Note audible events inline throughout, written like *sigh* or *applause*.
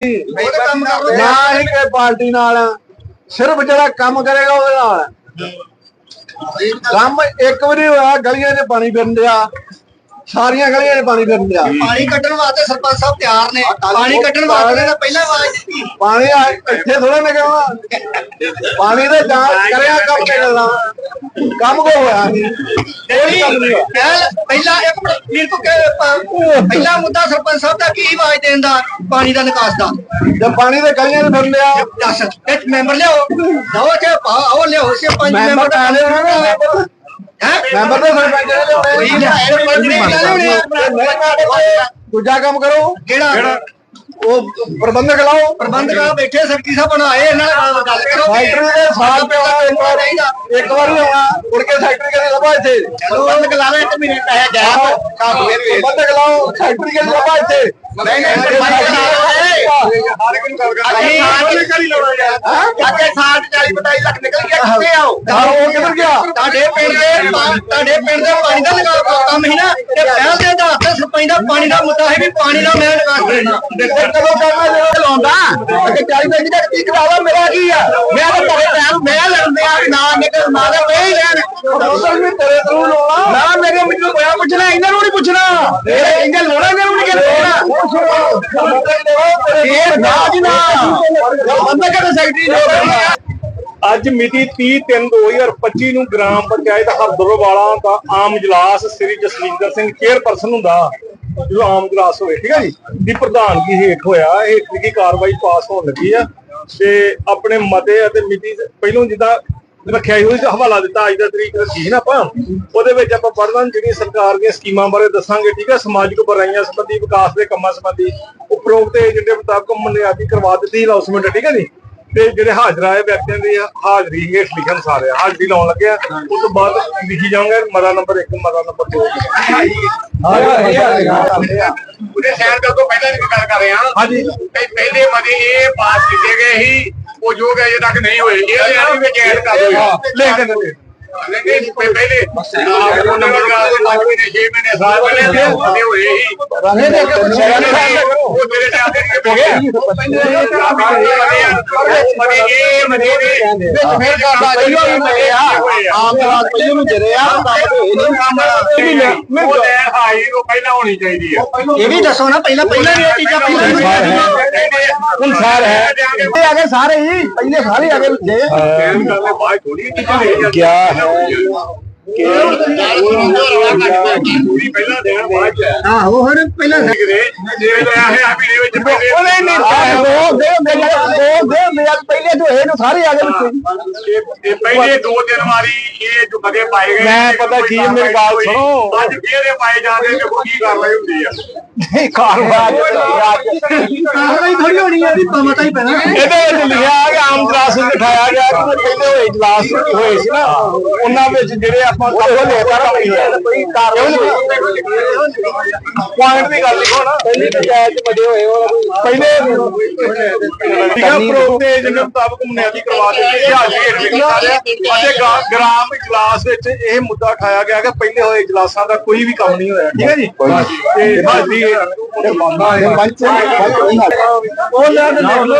ਨਾ ਹੀ ਪਾਰਟੀ ਨਾਲ। ਸਿਰਫ ਜਿਹੜਾ ਕੰਮ ਕਰੇਗਾ ਉਹਦੇ ਨਾਲ। ਕੰਮ ਇੱਕ ਵਾਰੀ ਹੋਇਆ ਗਲੀਆਂ 'ਚ ਪਾਣੀ ਫਿਰਨ ਦਿਆ ਸਾਰੀਆਂ ਗਲੀਆਂ 'ਚ ਪਾਣੀ ਫਿਰਨ ਦਿਆ ਪਾਣੀ ਕੱਢਣ ਵਾਸਤੇ ਸਰਪੰਚ ਸਾਹਿਬ ਤਿਆਰ ਨੇ। ਪਾਣੀ ਕੱਢਣ ਵਾਸਤੇ ਨੇ ਪਹਿਲਾਂ ਆਵਾਜ਼ ਦਿੱਤੀ। ਪਾਣੀ ਆ- ਇੱਥੇ ਥੋੜਾ ਨਿਕਲਣਾ ਪਾਣੀ ਦੇ ਜਾਂ ਕਰਿਆ ਕੰਮ ਨਿਕਲਣਾ ਕੰਮ ਕੋ ਹੋਇਆ ਨਹੀਂ ਕੋਈ ਕੰਮ ਨਹੀਂ ਪਹਿਲ- ਇੱਕ ਮਿੰਟ ਵੀਰ ਕੋ ਪਹਿਲਾ ਮੁੱਦਾ ਸਰਪੰਚ ਸਾਹਿਬ ਦਾ ਕੀ ਆਵਾਜ਼ ਦੇਣ ਦਾ ਪਾਣੀ ਦਾ ਨਿਕਾਸ ਦਾ? ਤੇ ਪਾਣੀ ਦੇ ਗਲੀਆਂ 'ਚ ਫਿਰਨ ਦਿਆ ਦੱਸ ਇੱਕ ਮੈਂਬਰ ਲਿਆਓ। ਜਾਓ ਤੇ ਆਓ ਲਿਆਓ ਸੇ ਪੰਜ ਮੈਂਬਰ ਤਾਂ ਹੋਣਾ ਨਾ। ਮੈਂਬਰ ਹੈ ਮੈਂਬਰ ਤਾਂ ਸਰਪੰਚ ਨੇ ਲਿਆਉਣੇ। ਕੋਈ ਲਿਆਏ ਸਰਪੰਚ ਨੇ ਲਿਆਉਣੇ। ਦੂਜਾ ਕੰਮ ਕਰੋ। ਕਿਹੜਾ? ਉਹ ਪ੍ਰਬੰਧਕ ਲਾਓ। ਪ੍ਰਬੰਧਕ ਬੈਠੇ ਸੈਕਟਰੀ ਸਾਹਿਬ ਬਣਾਏ ਇਹਨਾਂ ਨਾਲ ਗੱਲ ਕਰੋ। ਫੈਕਟਰੀ ਦੇ ਸਾਲ ਪਿਆ ਇੱਕ ਵਾਰ ਇੱਕ ਵਾਰ ਆਉਣਾ ਮੁੜ ਕੇ ਫੈਕਟਰੀ ਕਦੇ ਲੱਭਾ ਇੱਥੇ। ਪ੍ਰਬੰਧਕ ਲਾ ਲੈ ਇੱਕ ਮਹੀਨੇ ਪੈਸੇ ਫਿਰ ਵੀ ਪ੍ਰਬੰਧਕ ਲਾਓ ਫੈਕਟਰੀ ਕਦੇ ਲੱਭਾ ਇੱਥੇ। ਨਹੀਂ ਨਹੀਂ ਪ੍ਰਬੰਧਕ ਲਾ ਅੱਗੇ ਸਾਲ 40 45 ਲੱਖ ਨਿਕਲ ਗਿਆ ਕਿੱਥੇ ਆਓ ਹਾਂ, ਉਹ ਕਿੱਧਰ ਗਿਆ? ਤੁਹਾਡੇ ਪਿੰਡ ਦੇ ਤੁਹਾਡੇ ਪਿੰਡ ਦੇ ਪਾਣੀ ਦਾ ਨਿਕਾਸ ਦਾ ਕੰਮ ਹੀ ਨਾ? ਤੇ ਪਹਿਲ ਦੇ ਆਧਾਰ ਤੇ ਸਰਪੰਚ ਦਾ ਪਾਣੀ ਦਾ ਮੁੱਦਾ ਹੈ ਵੀ ਪਾਣੀ ਦਾ ਮੈਂ ਨਿਕਾਸ ਕਰਨਾ ਦੇਖੋ ਕਦੋਂ ਕਰਨਾ ਜਦੋਂ ਲਾਉਂਦਾ ਅੱਗੇ 40 ਪੈਂਤੀ ਤੱਕ ਕੀ ਕਰਾਵਾ ਮੇਰਾ ਕੀ ਆ? ਮੈਂ ਤਾਂ ਤੇਰੇ ਟਾਈਮ ਮੈਂ ਲੜਦੇ ਆ ਨਾ ਨਿਕਲ ਨਾ ਦੇ ਪਈ ਲੈਣ ਉਧਰ ਵੀ ਤੇਰੇ ਥਰੂ ਲਾਉਣਾ। ਨਾ ਮੇਰੇ ਮੈਨੂੰ ਕੋਈ ਪੁੱਛਣਾ ਇਹਨਾਂ ਨੂੰ ਨਹੀਂ ਪੁੱਛਣਾ। ਇਹ ਇਹਨਾਂ ਲੋਣਾ ਇਹਨਾਂ ਨੂੰ ਨਹੀਂ ਕਹਿੰਦੇ ਇਹ ਨਾ ਜੀ ਨਾ ਬੰਦਾ ਕਦੇ ਸੈਕਟਰੀ ਜੋ ਅੱਜ ਮਿਤੀ 30/3/2025 ਨੂੰ ਗ੍ਰਾਮ ਪੰਚਾਇਤ ਹਰਦਰਵਾਲਾ ਦਾ ਆਮ ਇਜਲਾਸ ਸ੍ਰੀ ਜਸਵਿੰਦਰ ਸਿੰਘ ਚੇਅਰਪਰਸਨ ਹੁੰਦਾ ਜੋ ਆਮ ਇਜਲਾਸ ਹੋਵੇ ਠੀਕ ਹੈ ਜੀ? ਦੀ ਪ੍ਰਧਾਨਗੀ ਹੇਠ ਹੋਇਆ ਇਹ ਦੀ ਕਾਰਵਾਈ ਪਾਸ ਹੋਣ ਲੱਗੀ ਆ। ਤੇ ਆਪਣੇ ਮਤੇ ਅਤੇ ਮਿਤੀ ਪਹਿਲੋਂ ਜਿੱਦਾਂ ਰੱਖਿਆ ਸੀ, ਉਹਦੇ ਹਵਾਲਾ ਦਿੱਤਾ ਅੱਜ ਦਾ ਤਰੀਕ ਰੱਖੀ ਸੀ ਨਾ ਆਪਾਂ? ਉਹਦੇ ਵਿੱਚ ਆਪਾਂ ਪੜ੍ਹਨਾ ਜਿਹੜੀਆਂ ਸਰਕਾਰ ਦੀਆਂ ਸਕੀਮਾਂ ਬਾਰੇ ਦੱਸਾਂਗੇ, ਠੀਕ ਹੈ ਸਮਾਜਿਕ ਬੁਰਾਈਆਂ ਸੰਬੰਧੀ, ਵਿਕਾਸ ਦੇ ਕੰਮਾਂ ਸੰਬੰਧੀ, ਉਪਰੋਕਤ ਏਜੰਡੇ ਮੁਤਾਬਕ ਬੁਨਿਆਦੀ ਕਰਵਾ ਦਿੱਤੀ ਅਨਾਉਂਸਮੈਂਟ ਠੀਕ ਹੈ ਜੀ? ਤੇ ਜਿਹੜੇ ਹਾਜ਼ਰ ਆਏ ਵਿਅਕਤੀਆਂ ਦੀ ਹਾਜ਼ਰੀ ਹੇਠ ਲਿਖਣ ਸਾਰੇ ਹਾਜ਼ਰੀ ਲਾਉਣ ਲੱਗਿਆ ਉਸ ਤੋਂ ਬਾਅਦ ਲਿਖੀ ਜਾਊਗਾ ਮਰਾ ਨੰਬਰ 1 ਮਰਾ ਨੰਬਰ 2 ਉਹਦੇ ਸ਼ਹਿਰ ਦਾ ਤੋਂ ਪਹਿਲਾਂ ਦੀ ਗੱਲ ਕਰ ਰਹੇ। ਹਾਂ ਹਾਂਜੀ ਪਹਿਲੇ ਮਤੇ ਇਹ ਪਾਸ ਕੀਤੇ ਗਏ ਸੀ। ਉਹ ਜੋ ਅਜੇ ਤੱਕ ਨਹੀਂ ਹੋਏ ਇਹ ਯਾਨੀ ਵਿੱਚ ਐਡ ਕਰ ਦੇ ਨੰਬਰ ਦਾ 5 ਮਹੀਨੇ 6 ਮਹੀਨੇ ਸਾਲ ਪਹਿਲੇ ਦੇ ਮਤੇ ਹੋਏ ਸੀ ਉਹ ਤੇਰੇ ਟਾਈਮ ਦੇ ਹੋ ਗਏ ਮਤੇ ਇਹ ਮਤੇ ਦੇ ਫਿਰ ਕਰਦਾ ਪਹਿਲਾਂ ਵੀ ਮਿਲੇ ਆ ਆਮ ਜਵਾਬ ਪਹਿਲਾਂ ਨੂੰ ਜਰੇ ਆ ਕੰਮ ਇਹ ਨਹੀਂ ਉਹ ਲੈ ਹਾਈ ਉਹ ਪਹਿਲਾਂ ਹੋਣੀ ਚਾਹੀਦੀ ਹੈ ਇਹ ਵੀ ਦੱਸੋ ਨਾ ਪਹਿਲਾਂ ਪਹਿਲਾਂ ਵੀ ਇਹ ਚੀਜ਼ਾਂ ਪਹਿਲਾਂ ਹੁਣ ਸਾਰ ਹੈ ਇਹ ਆ ਗਏ ਸਾਰੇ ਹੀ ਪਹਿਲੇ ਸਾਰੇ ਆ ਗਏ ਜੇ ਕਹਿਣ ਗੱਲ ਹੈ, ਬਾਅਦ ਪੂਰੀ ਪਹਿਲਾਂ ਦੇਣ ਬਾਅਦ ਚ ਹੈ ਆਹੋ ਹੁਣ ਪਹਿਲਾਂ ਕਿਤੇ ਜਿਵੇਂ ਤਾਂ ਇਹ ਆ ਵੀ ਵਿੱਚ ਪਹਿਲੇ ਉਹਨੇ ਨਹੀਂ ਦੋ ਦੇ ਦੇ ਦੋ ਦੇ ਮੇਰਾ ਪਹਿਲੇ ਤੋਂ ਇਹ ਨੂੰ ਸਾਰੇ ਆ ਗਏ ਵਿੱਚ ਇਹ- ਇਹ ਪਹਿਲੇ ਦੋ ਦਿਨ ਵਾਰੀ ਇਹ ਜੋ ਬਗੇ ਪਾਏ ਗਏ ਮੈਂ ਪਤਾ ਕੀ ਹੈ, ਮੇਰੀ ਗੱਲ ਹੋਈ। ਸੁਣੋ। ਅੱਜ ਫੇਰ ਇਹ ਪਾਏ ਜਾਂਦੇ ਕਿ ਕੀ ਕਾਰਵਾਈ ਹੁੰਦੀ ਆ ਨਹੀਂ ਕਾਰਵਾਈ ਕਾਰਵਾਈ ਥੋੜੀ ਹੋਣੀ ਹੈ ਵੀ ਪਤਾ ਹੀ ਪੈਣਾ ਇਹਦੇ ਵਿੱਚ ਲਿਖਿਆ ਕਿ ਆਮ ਇਜਲਾਸ ਵਿੱਚ ਉਠਾਇਆ ਗਿਆ ਕਿ ਪਹਿਲੇ ਹੋਏ ਇਜਲਾਸ ਹੋਏ ਸੀ ਨਾ ਉਹਨਾਂ ਵਿੱਚ ਜਿਹੜੇ ਆਪਾਂ ਕੰਮ ਲੈ ਕਰ ਰਹੀ ਹੈ ਕੋਈ ਕਾਰਵਾਈ ਪੁਆਇੰਟ ਦੀ ਗੱਲ ਲਿਖੋ ਨਾ ਪਹਿਲੀ ਪੰਚਾਇਤ ਹੋਏ ਮੁਤਾਬਕ ਕਰਵਾ ਦਿੱਤੀ ਹੇਠ ਅਤੇ ਗ੍ਰਾਮ ਇਜਲਾਸ ਵਿੱਚ ਇਹ ਮੁੱਦਾ ਉਠਾਇਆ ਗਿਆ ਕਿ ਪਹਿਲੇ ਹੋਏ ਇਜਲਾਸਾਂ ਦਾ ਕੋਈ ਵੀ ਕੰਮ ਨਹੀਂ ਹੋਇਆ ਠੀਕ ਹੈ ਜੀ ਤੇ ਹਾਜ਼ਰੀ ਪੰਚ ਉਹ ਲੈ ਦੇਖ ਲੋ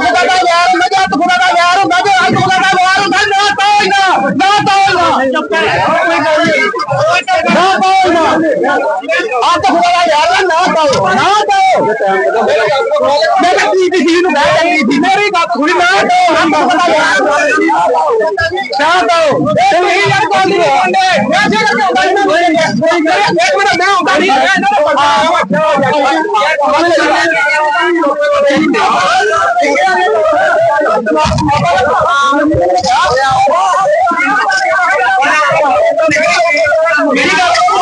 ਮੇਰੀ ਗੱਲ ਸੁਣੀ ਨਾ ਦੋ ਹਮ ਬਖਦਾ ਯਾਰ ਨਾ ਦੋ ਤੇ ਇਹ ਯਾਰ ਕੋਲ ਨਹੀਂ ਹੁੰਦੇ ਮੈਂ ਜੇ ਕਰਕੇ ਹੁੰਦਾ ਨਹੀਂ ਮੈਂ ਇੱਕ ਮਿੰਟ ਮੈਂ ਹੁੰਦਾ ਨਹੀਂ ਯਾਰ ਨਹੀਂ ਠੀਕ ਹੈ ਜੀ ਠੀਕ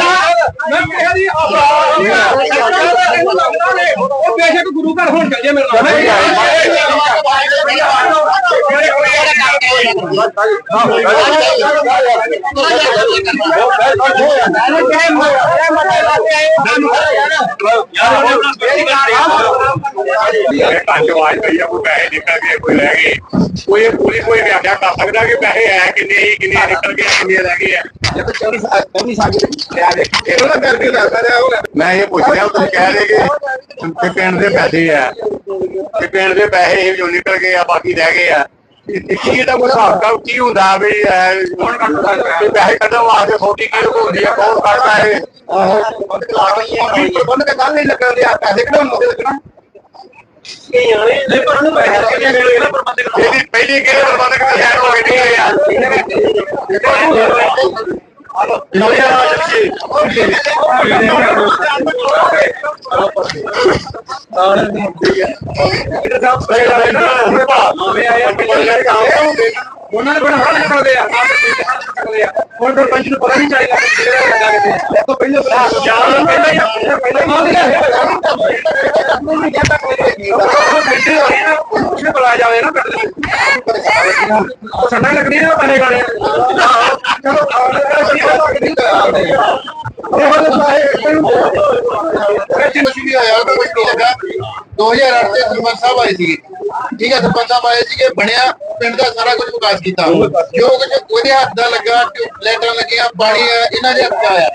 ਕੰਜ ਆਵਾਜ਼ ਪਈ ਆ ਕੋਈ ਪੈਸੇ ਨਿਕਲ ਗਏ ਕੋਈ ਰਹਿ ਗਏ ਕੋਈ ਇਹ ਪੂਰੀ ਕੋਈ ਵਿਆਖਿਆ ਕਰ ਸਕਦਾ ਕਿ ਪੈਸੇ ਹੈ ਕਿੰਨੇ ਹੀ ਕਿੰਨੇ ਨਿਕਲ ਗਏ ਕਿੰਨੇ ਰਹਿ ਗਏ ਆ ਮੈਂ ਇਹ ਪੁੱਛ ਰਿਹਾ ਤੁਸੀਂ ਕਹਿ ਰਹੇ ਕਿ ਕਿ ਪਿੰਡ ਦੇ ਪੈਸੇ ਆ। ਕਿ ਪਿੰਡ ਦੇ ਪੈਸੇ ਇਹ ਜੋ ਨਿਕਲ ਗਏ ਆ ਬਾਕੀ ਰਹਿ ਗਏ ਆ। ਕੀ ਇਹਦਾ ਕੋਈ ਹਿਸਾਬ ਕਿਤਾਬ ਕੀ ਹੁੰਦਾ ਵੀ ਕੌਣ ਕੱਢਦਾ ਹੈ ਪੈਸੇ ਕੱਢਣ ਵਾਸਤੇ ਛੋਟੀ ਕੀ ਹੁੰਦੀ ਆ ਕੌਣ ਕੱਢਦਾ ਹੈ ਪ੍ਰਬੰਧ ਕੱਲ ਨਹੀਂ ਲੱਗਦੇ ਆ ਪੈਸੇ ਕਿਹੜਾ ਹੁੰਦੇ ਲੱਗਣਾ? ਇਹਦੀ ਪਹਿਲੀ ਕਿਹੜੇ ਪ੍ਰਬੰਧਕ ਦੀ ਹੈਡ ਹੋ ਗਈ ਨਹੀਂ ਆ? ਆਇਆ ਉਹਨਾਂ ਨੇ ਬਣਾ ਨਿਕਲਦੇ ਆ। ਹੁਣ ਫਿਰ ਪੰਜ ਨੂੰ ਪਤਾ ਨਹੀਂ ਚੱਲੇਗਾ ਕਿ ਕਿਹੜਾ ਲੱਗਾ ਕਿਤੇ ਇਹ ਤੋਂ ਪਹਿਲੇ ਜਾਨ ਪਹਿਲਾਂ ਹੀ ਪਹਿਲਾਂ ਹੀ ਬੁਲਾ ਜਾਵੇ ਨਾ ਪਿੰਡ ਦੇ ਉਹ ਸੰਡਾ ਲੱਗਦੀ ਨਾ ਪਾਣੇ ਗਾਣੇ। ਚਲੋ ਆਇਆ। ਕੋਈ ਨਹੀਂ ਲੱਗਾ 2008 ਤੇ ਸਰਪੰਚ ਸਾਹਿਬ ਆਏ ਸੀਗੇ। ਠੀਕ ਹੈ ਸਰਪੰਚ ਸਾਹਿਬ ਆਏ ਸੀਗੇ ਬਣਿਆ। ਪਿੰਡ ਦਾ ਸਾਰਾ ਕੁਝ ਵਿਕਾਸ ਕੀਤਾ। ਜੋ ਕੁਝ ਉਹਦੇ ਹੱਥ ਦਾ ਲੱਗਾ ਲੈਟਾਂ ਲੱਗੀਆਂ ਪਾਣੀ ਇਹਨਾਂ ਦੇ ਹੱਥ ਆਇਆ।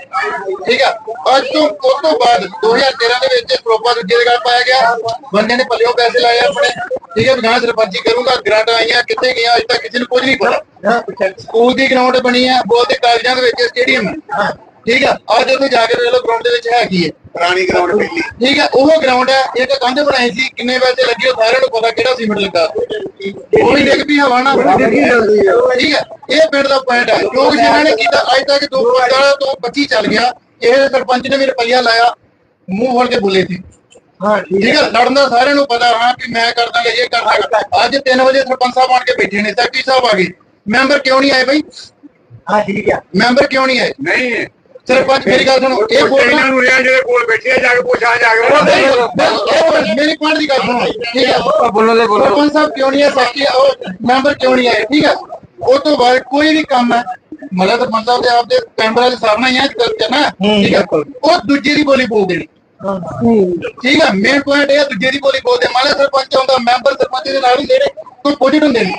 ਠੀਕ ਆ? ਅੱਜ ਤੋਂ ਉਸ ਤੋਂ ਬਾਅਦ 2013 ਦੇ ਵਿੱਚ ਪ੍ਰੋਪਾ ਦੂਜੇ ਦੇ ਗੱਲ ਪਾਇਆ ਗਿਆ। ਬੰਦੇ ਨੇ ਪੱਲਿਓ ਪੈਸੇ ਲਾਏ ਆਪਣੇ। ਠੀਕ ਹੈ ਵਿਧਾਨ ਸਰਪੰਚੀ ਕਰੂੰਗਾ ਗ੍ਰਾਂਟ ਆਈਆਂ ਕਿੱਥੇ ਗਈਆਂ ਅਜੇ ਤੱਕ ਕਿਸੇ ਨੂੰ ਕੁਝ ਨਹੀਂ ਪਤਾ। ਸਕੂਲ ਦੀ ਗਰਾਊਂਡ ਬਣੀ ਆ ਬੋਲ ਦੇ ਕਾਲਜਾਂ ਦੇ ਵਿੱਚ ਸਟੇਡੀਅਮ ਹੈ ਠੀਕ ਆ? ਅੱਜ ਉੱਥੇ ਜਾ ਕੇ ਵੇਖ ਲਓ ਗਰਾਊਂਡ ਦੇ ਵਿੱਚ ਹੈ ਕੀ ਹੈ ਪੁਰਾਣੀ ਗਰਾਊਂਡ ਪਹਿਲੀ। ਠੀਕ ਹੈ ਉਹ ਗਰਾਊਂਡ ਹੈ ਇੱਕ ਕੰਧ ਬਣਾਈ ਸੀ ਕਿੰਨੇ ਪੈਸੇ ਲੱਗੇ ਉਹ ਸਾਰਿਆਂ ਨੂੰ ਪਤਾ ਕਿਹੜਾ ਸੀਮੈਂਟ ਲੱਗਾ। ਉਹ ਵੀ ਦੇਖ ਵੀ ਹਵਾ ਨਾ ਠੀਕ ਹੈ ਇਹ ਪਿੰਡ ਦਾ ਪੁਆਇੰਟ ਹੈ ਲੋਕ ਜਿਨ੍ਹਾਂ ਨੇ ਕੀਤਾ ਅੱਜ ਤੱਕ 2015 ਤੋਂ 25 ਚੱਲ ਗਿਆ। ਇਹ ਸਰਪੰਚ ਨੇ ਵੀ ਰੁਪਈਆ ਲਾਇਆ ਮੂੰਹ ਫੜ ਕੇ ਬੋਲੇ ਸੀ। ਹਾਂ ਠੀਕ ਹੈ। ਲੜਨ ਦਾ ਸਾਰਿਆਂ ਨੂੰ ਪਤਾ ਹਾਂ ਕਿ ਮੈਂ ਕਰਦਾ ਜਾਂ ਇਹ ਕਰਦਾ। ਅੱਜ 3 ਵਜੇ ਸਰਪੰਚ ਸਾਹਿਬ ਆਣ ਕੇ ਬੈਠੇ ਨੇ ਸੈਕਟਰੀ ਸਾਹਿਬ ਆ ਗਏ। ਮੈਂਬਰ ਕਿਉਂ ਨਹੀਂ ਆਏ ਬਈ? ਹਾਂ ਠੀਕ ਆ। ਮੈਂਬਰ ਕਿਉਂ ਨਹੀਂ ਆਏ? ਨਹੀਂ ਸਰਪੰਚ ਮੇਰੀ ਗੱਲ ਸੁਣੋ ਇਹ ਬੋਲਣਾ ਇਹਨਾਂ ਨੂੰ ਰਿਆ ਜਿਹੜੇ ਕੋਲ ਬੈਠੇ ਆ ਜਾ ਕੇ ਪੁੱਛਾ ਜਾ ਕੇ ਮੇਰੀ ਪੁਆਇੰਟ ਦੀ ਗੱਲ ਸੁਣੋ ਠੀਕ ਹੈ ਬੋਲੋ ਦੇ ਸਰਪੰਚ ਸਾਹਿਬ ਕਿਉਂ ਨਹੀਂ ਆਏ? ਸਾਕੀ ਉਹ ਮੈਂਬਰ ਕਿਉਂ ਨਹੀਂ ਆਏ? ਠੀਕ ਹੈ ਉਹ ਤੋਂ ਬਾਅਦ ਕੋਈ ਵੀ ਕੰਮ ਹੈ ਮਤਲਬ ਸਰਪੰਚ ਸਾਹਿਬ ਦੇ ਆਪਦੇ ਮੈਂਬਰਾਂ ਦੇ ਸਾਹਮਣੇ ਹੀ ਹੈ ਚੱਲ ਨਾ ਠੀਕ ਹੈ ਉਹ ਦੂਜੇ ਦੀ ਬੋਲੀ ਬੋਲ ਦੇਣੀ ਠੀਕ ਹੈ ਮੇਨ ਪੁਆਇੰਟ ਇਹ ਹੈ ਦੂਜੇ ਦੀ ਬੋਲੀ ਬੋਲਦੇ ਮਾਲੇ ਸਰਪੰਚ ਹੁੰਦਾ ਮੈਂਬਰ ਸਰਪੰਚ ਦੇ ਨਾਲ ਹੀ ਜਿਹੜੇ ਕੋਈ ਪੋਜੀਟ ਹੁੰਦੇ ਨੇ।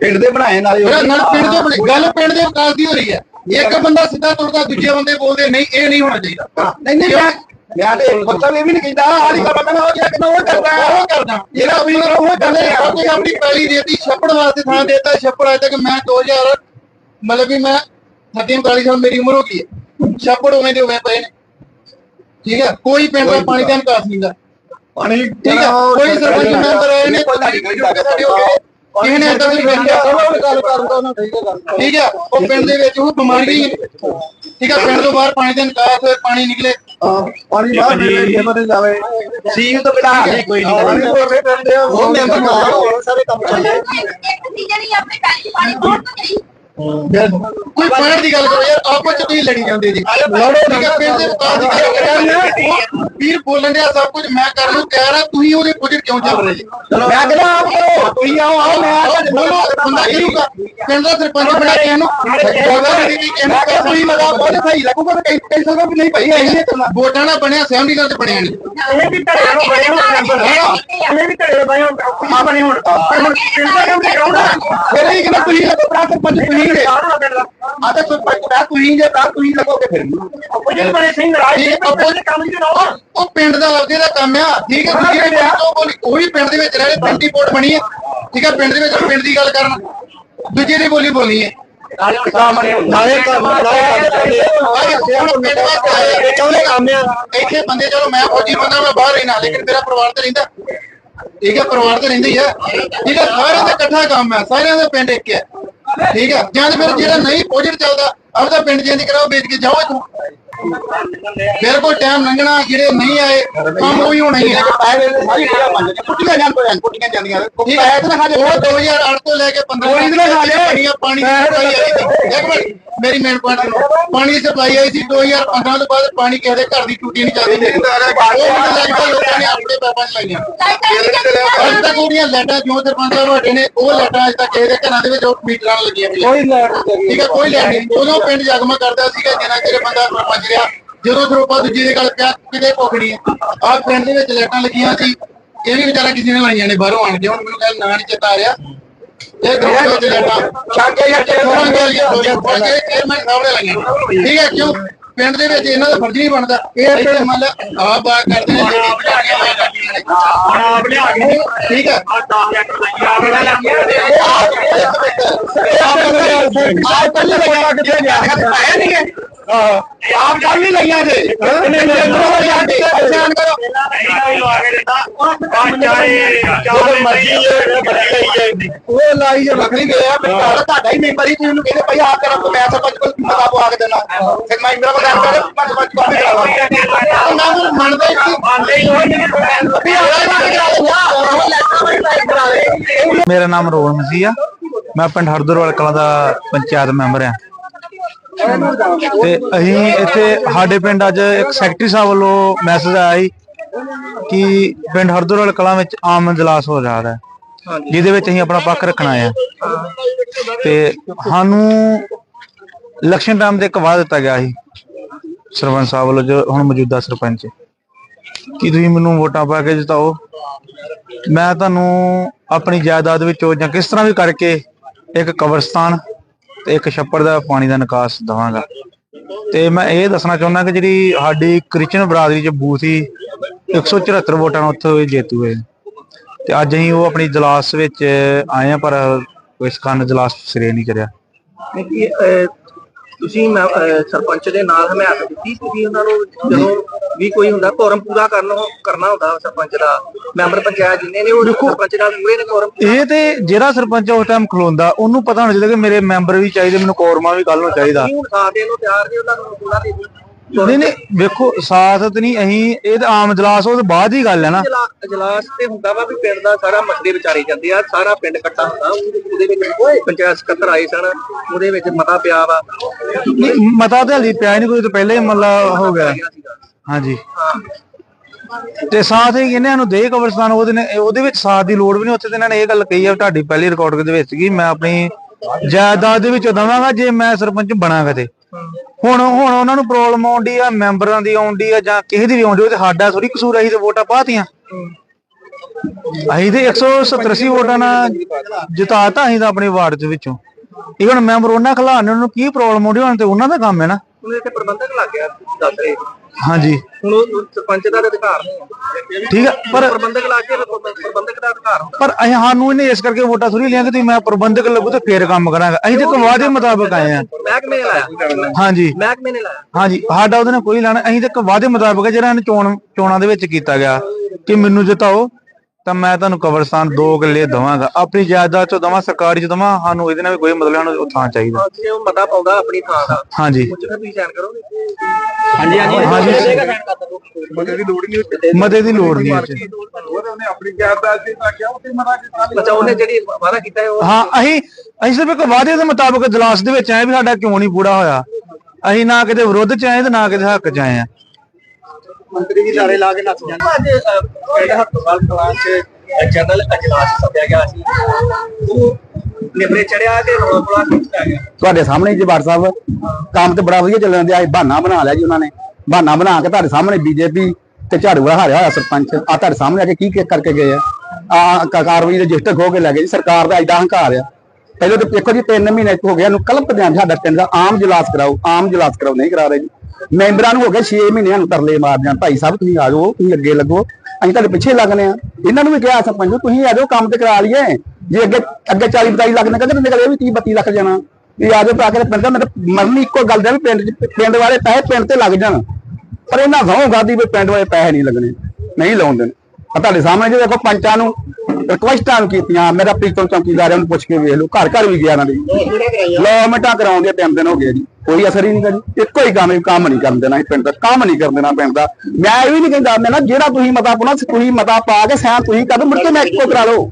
ਪਿੰਡ ਦੇ ਬਣਾਏ ਨਾਲੇ ਨਾਲ ਪਿੰਡ ਦੇ ਗੱਲ ਪਿੰਡ ਦੇ ਵਿਕਾਸ ਦੀ ਹੋ ਰਹੀ ਹੈ। ਇੱਕ ਬੰਦਾ ਸਿੱਧਾ ਤੁਰਦਾ ਦੂਜੇ ਬੰਦੇ ਬੋਲਦੇ ਨਹੀਂ ਇਹ ਨਹੀਂ ਹੋਣਾ ਚਾਹੀਦਾ। ਨਹੀਂ ਨਹੀਂ ਮੈਂ ਮੈਂ ਤੇ ਮਤਲਬ ਇਹ ਵੀ ਨਹੀਂ ਕਹਿੰਦਾ ਆਹ ਗੱਲ ਮੈਂ ਹੋ ਗਿਆ ਕਿੰਨਾ ਉਹ ਕਰਦਾ ਉਹ ਕਰਦਾ ਜਿਹੜਾ ਵੀ ਉਹ ਕਹਿੰਦੇ ਆ ਕੋਈ ਆਪਣੀ ਪੈਲੀ ਦੇਤੀ ਛੱਪੜ ਵਾਸਤੇ ਥਾਂ ਦੇਤਾ ਛੱਪੜ ਅਜੇ ਤੱਕ ਮੈਂ 2000 ਮਤਲਬ ਵੀ ਮੈਂ 30 40 ਸਾਲ ਮੇਰੀ ਉਮਰ ਹੋ ਗਈ ਹੈ। ਛੱਪੜ ਉਵੇਂ ਦੇ ਉਵੇਂ ਪਏ ਨੇ। ਠੀਕ ਹੈ? ਕੋਈ ਪਿੰਡ ਦਾ ਪਾਣੀ ਦਾ ਨਿਕਾਸ ਨਹੀਂ ਦਾ ਪਾਣੀ ਠੀਕ ਹੈ? ਕੋਈ ਸਰਪੰਚ ਮੈਂਬਰ ਆਏ ਨੇ ਸਾਡੇ ਹੋ ਗਏ। ਕਿਸੇ ਨੇ ਏਦਾਂ ਦੀ ਵੇਖਿਆ ਗੱਲ ਕਰਨ ਦਾ। ਠੀਕ ਹੈ ਉਹ ਪਿੰਡ ਦੇ ਵਿੱਚ ਉਹ ਬਿਮਾਰੀ ਨਹੀਂ ਠੀਕ ਹੈ ਪਿੰਡ ਤੋਂ ਬਾਹਰ ਪਾਣੀ ਦਾ ਨਿਕਾਸ ਹੋਏ ਪਾਣੀ ਨਿਕਲੇ। ਪਾਣੀ ਬਾਹਰ ਨਿਕਲੇ ਮਤੇ ਜਾਵੇ ਸੀਲ ਤੋਂ ਬਿਨਾ ਹਾਲੇ ਕੋਈ ਨਹੀਂ ਉਹ ਮੈਂਬਰ ਸਾਰੇ ਕੰਮ ਚੱਲਦੇ ਕੋਈ ਪੁਆਇੰਟ ਦੀ ਗੱਲ ਕਰੋ ਯਾਰ ਆਪਸ ਚ ਤੁਸੀਂ ਲੜੀ ਜਾਂਦੇ ਜੀ। ਲੜੋ ਠੀਕ ਹੈ ਪਿੰਡ ਦੇ ਵਿਕਾਸ ਦੀ ਗੱਲ ਕਰ। ਵੀਰ ਬੋਲਣ ਡਿਆ ਸਭ ਕੁਝ ਮੈਂ ਕਰਨ ਨੂੰ ਕਹਿ ਰਿਹਾ ਤੁਸੀਂ ਉਹਦੇ ਪ੍ਰੋਜੈਕਟ ਕਿਉਂ ਚੱਲ ਰਹੇ ਜੀ? ਮੈਂ ਕਹਿੰਦਾ ਆਪ ਕਰੋ। ਤੁਸੀਂ ਆਓ ਆਓ ਮੈਂ ਬੋਲੋ ਬੰਦਾ ਕਰੂਗਾ ਪਿੰਡ ਦਾ ਸਰਪੰਚ ਬਣਾ ਕੇ ਇਹਨੂੰ। ਮੈਂ ਕਿਹਾ ਤੁਸੀਂ ਲਗਾ ਬਹੁਤ ਸਹੀ ਲੱਗੂਗਾ ਤਾਂ ਕਈ ਕਈ ਸਕਦਾ ਵੀ ਨਹੀਂ ਭਾਈ ਕਰਨਾ ਵੋਟਾਂ ਨਾਲ ਬਣਿਆ ਅਸੈਂਬਲੀ ਨਾਲ ਤੇ ਬਣਿਆ ਨਹੀਂ। ਇਹ ਵੀ ਧੜੇ ਨੂੰ ਬਣੇ ਹੁਣ ਮੈਂਬਰ ਇਹ ਵੀ ਧੜੇ ਬਣੇ ਹੁਣ ਆ ਬਣੇ ਹੁਣ ਪਰ ਹੁਣ ਪਿੰਡ ਦਾ ਕੰਮ ਕਰਾਉਣਾ ਫਿਰ ਇਹ ਕਹਿੰਦਾ ਤੁਸੀਂ ਲੱਗੋ ਪ੍ਰਾਂਤ ਸਰਪੰਚ ਤੁਸੀਂ ਜੇ ਆ ਤਾਂ ਸਰਪੰਚ ਦਾ ਤੁਸੀਂ ਜੇ ਤਾਂ ਤੁਸੀਂ ਲੱਗੋਗੇ ਫਿਰ। ਆਪੋਜੀਟ ਬਣੇ ਸਿੰਘ ਰਾਜ ਇਹ ਆਪੋਜੀਟ ਕੰਮ ਨਹੀਂ ਕਰਾਉਣਾ। ਉਹ ਪਿੰਡ ਦਾ ਆਪਦੇ ਦਾ ਕੰਮ ਆ ਠੀਕ ਹੈ ਦੂਜੇ ਪਿੰਡ ਤੋਂ ਬੋਲੀ ਉਹ ਵੀ ਪਿੰਡ ਦੇ ਵਿੱਚ ਰਹਿ ਪਿੰਡ ਵੋਟ ਬਣੀ ਹੈ ਠੀਕ ਹੈ ਪਿੰਡ ਦੇ ਵਿੱਚ ਪਿੰਡ ਦੀ ਗੱਲ ਕਰਨ। ਦੂਜੇ ਦੀ ਬੋਲੀ ਬੋਲਣੀ ਹੈ ਨਾਲੇ ਕੰਮ ਨਾਲੇ ਕੰਮ ਚਾਹੁੰਦੇ ਕੰਮ ਆ। ਇੱਥੇ ਬੰਦੇ ਚਲੋ ਮੈਂ ਫੌਜੀ ਬੰਦਾ ਮੈਂ ਬਾਹਰ ਰਹਿਣਾ ਲੇਕਿਨ ਮੇਰਾ ਪਰਿਵਾਰ ਤੇ ਰਹਿੰਦਾ। ਠੀਕ ਹੈ ਪਰਿਵਾਰ ਤੇ ਰਹਿੰਦਾ ਹੀ ਠੀਕ ਹੈ ਸਾਰਿਆਂ ਦਾ ਇਕੱਠਾ ਕੰਮ ਹੈ ਸਾਰਿਆਂ ਦਾ ਪਿੰਡ ਇੱਕ ਹੈ ਠੀਕ ਹੈ ਜਾਂ ਤੇ ਫਿਰ ਜਿਹੜਾ ਨਹੀਂ ਪ੍ਰੋਜੈਕਟ ਚੱਲਦਾ ਆਪਦਾ ਪਿੰਡ ਚੇਂਜ ਕਰਾਓ ਵੇਚ ਕੇ ਜਾਓ ਇੱਥੋਂ। ਫਿਰ ਕੋਈ ਟਾਈਮ ਲੰਘਣਾ ਜਿਹੜੇ ਨਹੀਂ ਆਏ ਕੰਮ ਉਹ ਹੀ ਹੋਣਾ ਹੀ ਹੈ ਕੁੱਟੀਆਂ ਜਾਂ ਕੁੱਟੀਆਂ ਜਾਂਦੀਆਂ। ਠੀਕ ਹੈ ਉਹ 2008 ਤੋਂ ਲੈ ਕੇ 15 ਕੋਈ ਨੀ ਖਾ ਲਿਆ। ਪਾਣੀ ਪਾਣੀ ਇੱਕ ਮਿੰਟ। ਮੇਰੀ ਮੇਨ ਪੁਆਇੰਟ ਸੁਣੋ। ਪਾਣੀ ਦੀ ਸਪਲਾਈ ਆਈ ਸੀ 2015 ਤੋਂ ਬਾਅਦ ਪਾਣੀ ਕਿਸੇ ਦੇ ਘਰ ਦੀ ਟੂਟੀ ਨਹੀਂ ਚੱਲਦੀ। ਲੱਗਦਾ ਲੋਕਾਂ ਨੇ ਆਪਣੇ ਪੈਪਾਂ 'ਚ ਲਾਈਆਂ। ਅੱਜ ਤੱਕ ਉਹਦੀਆਂ ਲਾਈਟਾਂ ਜੋ ਸਰਪੰਚ ਸਾਹਿਬ ਵੱਡੇ ਨੇ ਉਹ ਲਾਈਟਾਂ ਅੱਜ ਤੱਕ ਕਿਸੇ ਦੇ ਘਰਾਂ ਦੇ ਵਿੱਚ ਉਹ ਮੀਟਰਾਂ ਨਾਲ ਲੱਗੀਆਂ ਪਈਆਂ। ਕੋਈ ਲੈਟ ਠੀਕ ਹੈ ਕੋਈ ਲੈਟ ਨਹੀਂ। ਉਦੋਂ ਪਿੰਡ ਜਗਮਗ ਕਰਦਾ ਸੀਗਾ ਜਿੰਨਾ ਚਿਰ ਬੰਦਾ ਸਰਪੰਚ ਰਿਹਾ। ਜਦੋਂ ਸਰੋਪਾ ਦੂਜੇ ਦੇ ਗੱਲ ਪਿਆ ਕਿਤੇ ਭੁੱਖਣੀ ਹੈ। ਆਹ ਪਿੰਡ ਦੇ ਵਿੱਚ ਲਾਈਟਾਂ ਲੱਗੀਆਂ ਸੀ। ਇਹ ਵੀ ਵਿਚਾਰਾ ਕਿਸੇ ਨੇ ਲਾਈਆਂ ਨੇ ਬਾਹਰੋਂ ਆਣ ਕੇ। ਹੁਣ ਮੈਨੂੰ ਕਹਿੰਦਾ ਨਾਂ ਨਹੀਂ ਚੇਤਾ ਆ ਰਿਹਾ। ਇਹ ਵਿੱਚ ਲਾਈਟਾਂ ਛਾਂਗੇ ਜਾਂ ਚੇਅਰਮੈਨ ਦੇ ਲਈ ਚੇਅਰਮੈਨ ਸਾਹਿਬ ਨੇ ਲਾਈਆਂ ਠੀਕ ਹੈ ਕਿਉਂ? ਪਿੰਡ ਦੇ ਵਿੱਚ ਇਹਨਾਂ ਦਾ ਫਰਜ਼ ਨਹੀਂ ਬਣਦਾ। ਇਹ ਇੱਥੇ ਮੰਨ ਲਾ ਆਪ ਬਾਤ ਕਰਦੇ ਨੇ। ਜਿਹੜੀ ਬਚਾਰੀਆਂ ਬਾਤ ਕਰਦੀਆਂ ਨੇ। ਆਪ ਲਿਆ ਕੇ। ਠੀਕ ਹੈ। ਆ 10 ਲੀਟਰ ਲੱਗਿਆ ਆਹ ਪਹਿਲੇ ਲਗਾ ਕਿੱਥੇ ਗਿਆ ਪਾਇਆ ਨਹੀਂ ਹੈ ਆਪ ਗੱਲ ਨਹੀਂ ਲਈਆਂ ਜੇ। ਇਹਨੇ ਪਛਾਣ ਕਰੋ। ਨਹੀਂ ਲਵਾ ਕੇ ਦਿੰਦਾ ਆ ਚਾਰੇ ਚਾਰੇ ਮਰਜ਼ੀ ਉਹ ਲਾਈ ਜੇ ਬੱਕਰੀ ਗਏ ਆ ਮੈਂ ਕਹਾਂ ਤੁਹਾਡਾ ਹੀ ਮੈਂਬਰ ਹੀ ਤੁਸੀਂ ਉਹਨੂੰ ਕਹਿੰਦੇ ਭਾਈ ਆਪ ਕਰਾਂ ਮੈਂ ਸਰਪੰਚ ਕੋਲ ਮਤਾ ਪਵਾ ਕੇ ਦੇਣਾ। ਫਿਰ ਮੈਂ ਮੇਰਾ ਮਤਾ ਕਰ ਪੰਜ ਪੰਜ ਕੋਲ ਵੀ ਕਰਾਵਾਂਗਾ। ਮੈਂ ਉਹ ਮੰਨਦਾ ਹੀ ਨਹੀਂ ਮੇਰਾ ਨਾਮ ਰੋਹਨ ਮਸੀਹ ਆ। ਮੈਂ ਪਿੰਡ ਹਰਦਰਵਾਲ ਕਲਾਂ ਦਾ ਪੰਚਾਇਤ ਮੈਂਬਰ ਆ। ਤੇ ਅਸੀਂ ਇੱਥੇ ਸਾਡੇ ਪਿੰਡ ਅੱਜ ਇੱਕ ਸੈਕਟਰੀ ਸਾਹਿਬ ਵੱਲੋਂ ਮੈਸੇਜ ਆਇਆ ਸੀ ਕਿ ਪਿੰਡ ਹਰਦਰਵਾਲ ਕਲਾਂ ਵਿੱਚ ਆਮ ਇਜਲਾਸ ਹੋ ਰਿਹਾ ਹੈ ਜਿਹਦੇ ਵਿੱਚ ਅਸੀਂ ਆਪਣਾ ਪੱਖ ਰੱਖਣਾ ਹੈ। ਤੇ ਸਾਨੂੰ ਇਲੈਕਸ਼ਨ ਟਾਈਮ ਤੇ ਇੱਕ ਵਾਅਦਾ ਦਿੱਤਾ ਗਿਆ ਸੀ ਸਰਪੰਚ ਸਾਹਿਬ ਵੱਲੋਂ ਜੋ ਹੁਣ ਮੌਜੂਦਾ ਸਰਪੰਚ। ਹੈ, ਕਿ ਤੁਸੀਂ ਮੈਨੂੰ ਵੋਟਾਂ ਪਾ ਕੇ ਜਿਤਾਓ। ਮੈਂ ਤੁਹਾਨੂੰ ਆਪਣੀ ਜਾਇਦਾਦ ਵਿੱਚੋਂ ਜਾਂ ਕਿਸ ਤਰ੍ਹਾਂ ਵੀ ਕਰਕੇ ਇੱਕ ਕਬਰਸਤਾਨ ਤੇ ਇੱਕ ਛੱਪੜ ਦਾ ਪਾਣੀ ਦਾ ਨਿਕਾਸ ਦਵਾਂਗਾ। ਤੇ ਮੈਂ ਇਹ ਦੱਸਣਾ ਚਾਹੁੰਦਾ ਕਿ ਜਿਹੜੀ ਸਾਡੀ ਕ੍ਰਿਸਚਨ ਬਰਾਦਰੀ ਚ ਬੂਥ ਸੀ 174 ਵੋਟਾਂ ਨਾਲ ਉੱਥੇ ਜੇਤੂ ਹੋਏ ਤੇ ਅੱਜ ਅਸੀਂ ਉਹ ਆਪਣੀ ਜਲਾਸ ਵਿੱਚ ਆਏ ਆ ਪਰ ਇਸ ਕਾਰਨ ਜਲਾਸ ਸਿਰੇ ਨਹੀਂ ਕਰਿਆ ਤੁਸੀਂ ਮੈਂ ਅਹ, ਸਰਪੰਚ ਦੇ ਨਾਲ ਹਮਾਇਤ ਦਿੱਤੀ ਤੁਸੀਂ ਉਹਨਾਂ ਨੂੰ ਜਦੋਂ ਵੀ ਕੋਈ ਹੁੰਦਾ ਕੋਰਮ ਪੂਰਾ ਕਰਨ ਕਰਨਾ ਹੁੰਦਾ ਸਰਪੰਚ ਦਾ ਮੈਂਬਰ ਪੰਚਾਇਤ ਜਿੰਨੇ ਨੇ ਉਹ ਸਰਪੰਚ ਨਾਲ ਪੂਰੇ ਨੇ ਕੋਰਮ ਇਹ ਤੇ ਜਿਹੜਾ ਸਰਪੰਚ ਉਸ ਟਾਈਮ ਖਲੋਂਦਾ ਉਹਨੂੰ ਪਤਾ ਹੋਣਾ ਚਾਹੀਦਾ ਕਿ ਮੇਰੇ ਮੈਂਬਰ ਵੀ ਚਾਹੀਦੇ ਮੈਨੂੰ ਕੋਰਮਾ ਵੀ ਕੱਲ ਨੂੰ ਚਾਹੀਦਾ। ਹੁਣ ਦੇਣ ਨੂੰ ਤਿਆਰ ਨੇ ਉਹਨਾਂ ਨੂੰ ਪੂਰਾ ਦੇ ਨਹੀਂ ਨਹੀਂ ਵੇਖੋ ਸਾਥ ਤੇ ਨਹੀਂ ਅਸੀਂ ਇਹ ਤਾਂ ਆਮ ਜਲਾਸ ਉਹ ਤੋਂ ਬਾਅਦ ਹੀ ਗੱਲ ਹੈ ਨਾ। ਇਜਲਾਸ ਤੇ ਹੁੰਦਾ ਵਾ ਵੀ ਪਿੰਡ ਦਾ ਸਾਰਾ ਮਸਲੇ ਵਿਚਾਰੇ ਜਾਂਦੇ ਆ ਸਾਰਾ ਪਿੰਡ ਇਕੱਠਾ ਹੁੰਦਾ ਉਹਦੇ ਉਹਦੇ ਵਿੱਚ ਪੰਚਾਇਤ ਸਕੱਤਰ ਆਏ ਸਨ ਉਹਦੇ ਵਿੱਚ ਮਤਾ ਪਿਆ ਵਾ। ਨਹੀਂ ਮਤਾ ਤੇ ਹਲੀ ਪਿਆ ਨਹੀਂ ਕੋਈ ਤਾਂ ਪਹਿਲੇ ਹੀ ਮਤਲਬ ਹੋ ਗਿਆ। ਹਾਂਜੀ। ਤੇ ਸਾਥ ਹੀ ਕਹਿੰਦੇ ਸਾਨੂੰ ਦੇ ਕਬਰਸਤਾਨ ਉਹਦੇ ਨੇ ਉਹਦੇ ਵਿੱਚ ਸਾਥ ਦੀ ਲੋੜ ਵੀ ਨਹੀਂ ਉੱਥੇ ਤੇ ਇਹਨਾਂ ਨੇ ਇਹ ਗੱਲ ਕਹੀ ਆ ਤੁਹਾਡੀ ਪਹਿਲੀ ਰਿਕਾਰਡ ਦੇ ਵਿੱਚ ਕਿ ਮੈਂ ਆਪਣੀ ਜਾਇਦਾਦ ਦੇ ਵਿੱਚੋਂ ਦਵਾਂਗਾ ਜੇ ਮੈਂ ਸਰਪੰਚ ਬਣਾਂਗਾ ਤੇ। ਹੁਣ ਹੁਣ ਉਹਨਾਂ ਨੂੰ ਪ੍ਰੋਬਲਮ ਆਉਂਦੀ ਆ, ਮੈਂਬਰਾਂ ਦੀ ਆਉਂਦੀ ਆ ਜਾਂ ਕਿਸੇ ਦੀ ਵੀ ਆਉਂਦੀ ਉਹ ਤੇ ਸਾਡਾ ਥੋੜੀ ਕਸੂਰ ਅਸੀਂ ਤੇ ਵੋਟਾਂ ਪਾਤੀਆਂ। ਅਸੀਂ ਤੇ 187 ਵੋਟਾਂ ਨਾਲ ਜਿਤਾਤਾ ਅਸੀਂ ਤਾਂ ਆਪਣੇ ਵਾਰਡ ਦੇ ਵਿੱਚੋਂ। ਇਹ ਹੁਣ ਮੈਂਬਰ ਉਹਨਾਂ ਖਿਲਾਣ ਨੂੰ ਕੀ ਪ੍ਰੋਬਲਮ ਆਉਂਦੀ ਹੁਣ ਤੇ ਉਹਨਾਂ ਦਾ ਕੰਮ ਹੈ ਨਾ। ਹੁਣ ਇੱਥੇ ਪ੍ਰਬੰਧਕ ਲੱਗ ਗਿਆ, ਦੱਸ ਰਹੇ। ਹਾਂਜੀ। ਹੁਣ ਉਹ ਸਰਪੰਚ ਦਾ ਤਾਂ ਅਧਿਕਾਰ ਨਹੀਂ ਹੈ। ਠੀਕ ਹੈ ਪਰ ਪ੍ਰਬੰਧਕ ਗਿਆ ਫਿਰ ਪ੍ਰਬੰਧਕ ਦਾ ਅਧਿਕਾਰ ਹੁੰਦਾ। ਪਰ ਅਸੀਂ ਸਾਨੂੰ ਇਹਨੇ ਇਸ ਕਰਕੇ ਵੋਟਾਂ ਥੋੜੀ ਲਿਆ ਕਿ ਤੁਸੀਂ ਮੈਂ ਪ੍ਰਬੰਧਕ ਲੱਗੂ ਤੇ ਫੇਰ ਕੰਮ ਕਰਾਂਗਾ। ਅਸੀਂ ਤੇ ਇੱਕ ਵਾਅਦੇ ਮੁਤਾਬਕ ਆਏ ਆ। ਮਹਿਕਮੇ ਲਾਇਆ। ਹਾਂਜੀ। ਮਹਿਕਮੇ ਨੇ ਲਾਇਆ। ਹਾਂਜੀ ਸਾਡਾ ਉਹਦੇ ਨਾਲ ਕੋਈ ਲੈਣਾ ਅਸੀਂ ਤੇ ਇੱਕ ਵਾਅਦੇ ਮੁਤਾਬਕ ਜਿਹੜਾ ਇਹਨੇ ਚੋਣ ਚੋਣਾਂ ਦੇ ਵਿੱਚ ਕੀਤਾ ਗਿਆ। ਕਿ ਮੈਨੂੰ ਜਿਤਾਓ ਤਾਂ ਮੈਂ ਤੁਹਾਨੂੰ ਕਬਰਸਤਾਨ ਦੋ ਕਿੱਲੇ ਦਵਾਂਗਾ। ਆਪਣੀ ਜਾਇਦਾਦ ਚੋਂ ਦਵਾਂ ਸਰਕਾਰੀ ਚ ਦਵਾਂ ਸਾਨੂੰ ਇਹਦੇ ਨਾਲ ਵੀ ਕੋਈ ਮਤਲਬ ਸਾਨੂੰ ਉਹ ਥਾਂ ਚਾਹੀਦਾ। ਜੇ ਉਹ ਮਤਾ ਪਾਉਂਦਾ ਆਪਣੀ ਥਾਂ ਦਾ। ਹਾਂਜੀ। ਉਹ ਚ ਫਿਰ ਤੁਸੀਂ ਸਾਈਨ ਕਰੋਗੇ। ਹਾਂਜੀ ਹਾਂਜੀ। ਹਾਂਜੀ। ਬੰਦੇ ਦੀ ਲੋੜ ਨਹੀਂ ਮਤੇ ਦੀ ਲੋੜ ਨਹੀਂ ਇਹ 'ਚ। ਉਹਨੇ ਆਪਣੀ ਜਾਇਦਾਦ ਦੇ ਤਾਂ ਕਿਹਾ ਉਹ ਮਨਾ ਕੀਤਾ ਅੱਛਾ ਉਹਨੇ ਜਿਹੜੀ ਵਾਅਦਾ ਕੀਤਾ ਹੈ ਉਹ ਹਾਂ ਅਸੀਂ ਅਸੀਂ ਸਿਰਫ ਇੱਕ ਵਾਅਦੇ ਦੇ ਮੁਤਾਬਕ ਜਲਾਸ ਦੇ ਵਿੱਚ ਆਏ ਵੀ ਸਾਡਾ ਕਿਉਂ ਨਹੀਂ ਪੂਰਾ ਹੋਇਆ। ਅਸੀਂ ਨਾ ਕਿਤੇ ਵਿਰੋਧ ਚ ਆਏ ਤੇ ਨਾ ਕਿਤੇ ਹੱਕ ਚ ਆਏ ਆ। ਮੰਤਰੀ ਵੀ ਸਾਰੇ ਲਾ ਕੇ ਨੱਚ ਜਾਂਦੇ। ਅੱਜ ਪਿੰਡ ਹੱਥਵਾਲ ਕਲਾਂ ਚ ਜਨਰਲ ਅਜਲਾਸ ਸੱਦਿਆ ਗਿਆ ਸੀ। ਉਹ ਨਿਬਰੇ ਚੜਿਆ ਤੇ ਰੋਲਾ ਰੋਲਾ ਕੀਤਾ ਗਿਆ। ਤੁਹਾਡੇ ਸਾਹਮਣੇ ਜੀ ਬਾੜ ਸਾਹਿਬ ਕੰਮ ਤੇ ਬੜਾ ਵਧੀਆ ਚੱਲਣ ਦਿਆ ਬਹਾਨਾ ਬਣਾ ਲਿਆ ਜੀ ਉਹਨਾਂ ਨੇ। ਬਹਾਨਾ ਬਣਾ ਕੇ ਤੁਹਾਡੇ ਸਾਹਮਣੇ ਬੀਜੇਪੀ ਤੇ ਝਾੜੂ ਵਾਲਾ ਹਾਰਿਆ ਹੋਇਆ ਸਰਪੰਚ। ਆ ਤੁਹਾਡੇ ਸਾਹਮਣੇ ਆ ਕੇ ਕੀ ਕੀ ਕਰਕੇ ਗਏ ਆ? ਆ ਕਾਰਵਾਈ ਰਜਿਸਟਰ ਖੋ ਕੇ ਲੈ ਗਏ ਜੀ ਸਰਕਾਰ ਦਾ ਐਡਾ ਹੰਕਾਰ ਆ। ਪਹਿਲਾਂ ਤਾਂ ਦੇਖੋ ਜੀ 3 ਮਹੀਨੇ ਹੋ ਗਿਆ ਨੂੰ ਕਲਪ ਦਿਆਂ ਸਾਡਾ ਪਿੰਡ ਦਾ ਆਮ ਜਲਾਸ ਕਰਾਓ ਆਮ ਜਲਾਸ ਕਰਾਓ ਨਹੀਂ ਕਰਾ ਰਹੇ ਜੀ। ਮੈਂਬਰਾਂ ਨੂੰ ਹੋ ਗਏ 6 ਮਹੀਨਿਆਂ ਨੂੰ ਤਰਲੇ ਮਾਰਦਿਆਂ ਭਾਈ ਸਾਹਿਬ ਤੁਸੀਂ ਆ ਜਾਓ ਤੁਸੀਂ ਅੱਗੇ ਲੱਗੋ ਅਸੀਂ ਤੁਹਾਡੇ ਪਿੱਛੇ ਲੱਗਨੇ ਆ। ਇਹਨਾਂ ਨੂੰ ਵੀ ਕਿਹਾ ਸਰਪੰਚ ਨੂੰ, ਤੁਸੀਂ ਆ ਜਾਓ ਕੰਮ ਤੇ ਕਰਾ ਲਈਏ। ਜੇ ਅੱਗੇ ਅੱਗੇ 40 42 ਲੱਖ ਨਿਕਲਦੇ ਨਿਕਲੇ ਵੀ 30 32 ਲੱਖ ਜਾਣਾ। ਵੀ ਆ ਜਾਓ ਪਾ ਕੇ ਪਿੰਡ ਦਾ ਮੇਰੇ ਮਰਨੀ ਇੱਕੋ ਗੱਲ ਦਾ ਵੀ ਪਿੰਡ 'ਚ- ਪਿੰਡ ਵਾਲੇ ਪੈਸੇ ਪਿੰਡ ਤੇ ਲੱਗ ਜਾਣ। ਪਰ ਇਹਨਾਂ ਸਹੁੰ ਖਾਦੀ ਵੀ ਪਿੰਡ ਵਾਲੇ ਪੈਸੇ ਨਹੀਂ ਲੱਗਣੇ ਨਹੀਂ ਲਾਉਂਦੇ ਨੇ ਆ ਤੁਹਾਡੇ ਸਾਹਮਣੇ ਜੇ ਦੇਖੋ ਪੰਚਾਂ ਨੂੰ ਰਿਕਵੈਸਟਾਂ ਨੂੰ ਕੀਤੀਆਂ ਮੇਰਾ ਪ੍ਰੀਤਮ ਚੌਕੀਦਾਰ ਨੂੰ ਪੁੱਛ ਕੇ ਵੇਖ ਲਓ। ਘਰ ਘਰ ਵੀ ਗਿਆ ਇਹਨਾਂ ਦੀ। ਲੋ ਮਿੰਟਾਂ ਕਰਾਉਂਦੇ ਤਿੰਨ ਦਿਨ ਹੋ ਗਏ ਜੀ। ਕੋਈ ਅਸਰ ਹੀ ਨਹੀਂ ਕਰੀ ਇੱਕੋ ਹੀ ਕੰਮ ਕੰਮ ਨਹੀਂ ਕਰਨ ਦੇਣਾ ਪਿੰਡ ਦਾ ਕੰਮ ਨਹੀਂ ਕਰਨ ਦੇਣਾ ਪਿੰਡ ਦਾ। ਮੈਂ ਇਹ ਵੀ ਨਹੀਂ ਕਹਿੰਦਾ ਮੈਂ ਨਾ ਜਿਹੜਾ ਤੁਸੀਂ ਮਤਾ ਪਾਉਣਾ ਤੁਸੀਂ ਮਤਾ ਪਾ ਕੇ ਸੈਨ ਤੁਸੀਂ ਕਰ ਮੁੜ ਕੇ ਮੈਂ ਇੱਕੋ ਕਰਾ ਲਓ।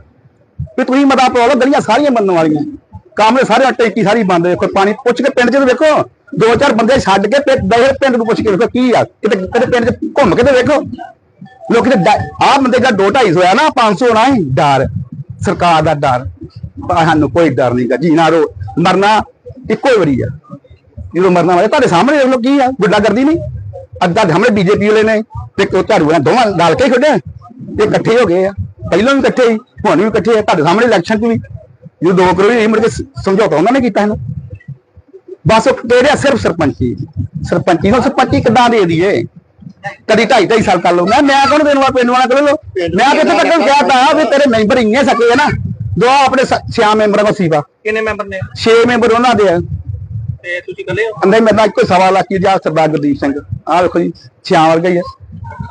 ਵੀ ਤੁਸੀਂ ਮਤਾ ਪਾ ਲਓ ਗਲੀਆਂ ਸਾਰੀਆਂ ਬਣਨ ਵਾਲੀਆਂ। ਕੰਮ ਦੇ ਸਾਰੇ ਟੈਂਕੀ ਸਾਰੀ ਬੰਦ ਦੇਖੋ ਪਾਣੀ ਪੁੱਛ ਕੇ ਪਿੰਡ 'ਚ ਵੇਖੋ ਦੋ ਚਾਰ ਬੰਦੇ ਛੱਡ ਕੇ ਪਿੰਡ ਨੂੰ ਪੁੱਛ ਕੇ ਵੇਖੋ ਕੀ ਆ? ਕਿਤੇ ਕਿਤੇ ਪਿੰਡ 'ਚ ਘੁੰਮ ਕੇ ਤੇ ਵੇਖੋ। ਲੋਕੀ ਤੇ ਆਹ ਬੰਦੇ ਦਾ 2 250 ਹੋਇਆ ਨਾ 500 ਹੋਣਾ ਹੀ ਡਰ। ਸਰਕਾਰ ਦਾ ਡਰ। ਸਾਨੂੰ ਕੋਈ ਡਰ ਨਹੀਂ ਗਾ। ਜੀਣਾ ਰੋ। ਮਰਨਾ ਇੱਕੋ ਹੀ ਵਾਰੀ ਆ। ਜਦੋਂ ਮਰਨਾ ਵਾਲੇ ਤੁਹਾਡੇ ਸਾਹਮਣੇ ਦੇਖ ਲਓ ਕੀ ਆ। ਗੁੱਡਾ ਕਰਦੀ ਨਹੀਂ। ਅੱਧਾ ਸਾਹਮਣੇ ਬੀਜੇਪੀ ਵਾਲੇ ਨੇ ਤੇ ਉਹ ਝਾੜੂ ਵਾਲੇ ਦੋਵਾਂ ਨਾਲ ਕੇ ਹੀ ਖੇਡੇ ਇਹ ਇਕੱਠੇ ਹੋ ਗਏ ਆ। ਪਹਿਲਾਂ ਵੀ ਇਕੱਠੇ ਸੀ, ਹੁਣ ਵੀ ਇਕੱਠੇ ਆ। ਤੁਹਾਡੇ ਸਾਹਮਣੇ ਇਲੈਕਸ਼ਨ 'ਚ ਵੀ। ਜਦੋਂ ਦੋ ਕਰੋੜ ਨਹੀਂ ਮੁੜ ਕੇ ਸਮਝੌਤਾ ਉਹਨਾਂ ਨੇ ਕੀਤਾ ਇਹਨੂੰ ਬਸ ਉਹ ਕਿਹੜੇ ਰਿਹਾ ਸਿਰਫ ਸਰਪੰਚੀ। ਸਰਪੰਚੀ ਨੂੰ ਸਰਪੰਚੀ ਕਿੱਦਾਂ ਦੇ ਦਈਏ? ਕਦੀ ਢਾਈ ਢਾਈ ਸਾਲ ਕਰ ਲਓ। ਮੈਂ ਮੈਂ ਕੌਣ ਦੇਣ ਵਾਲਾ ਪਿੰਡ ਵਾਲਾ ਕਰ ਲਓ? ਮੈਂ ਕਿੱਥੇ ਤੱਕ ਕਹਿਤਾ ਵੀ ਤੇਰੇ ਮੈਂਬਰ ਇੰਨੇ ਸਕੇ ਆ ਨਾ। ਦੋ ਆਪਣੇ ਸ- ਛਿਆ ਮੈਂਬਰਾਂ ਦਾ ਸੀਵਾ। ਕਿੰਨੇ ਮੈਂਬਰ ਨੇ? 6 ਮੈਂਬਰ ਉਹਨਾਂ ਦੇ ਆ। ਤੇ ਤੁਸੀਂ ਇਕੱਲੇ ਹੋ? ਅੰਦਰ ਮੇਰੇ ਨਾਲ ਇੱਕੋ ਸਵਾ ਲੱਖ ਦੀ ਆ ਸਰਦਾਰ ਗੁਰਦੀਪ ਸਿੰਘ। ਆਹ ਵੇਖੋ ਜੀ ਛਿਆ ਵਰਗਾ ਹੀ ਆ।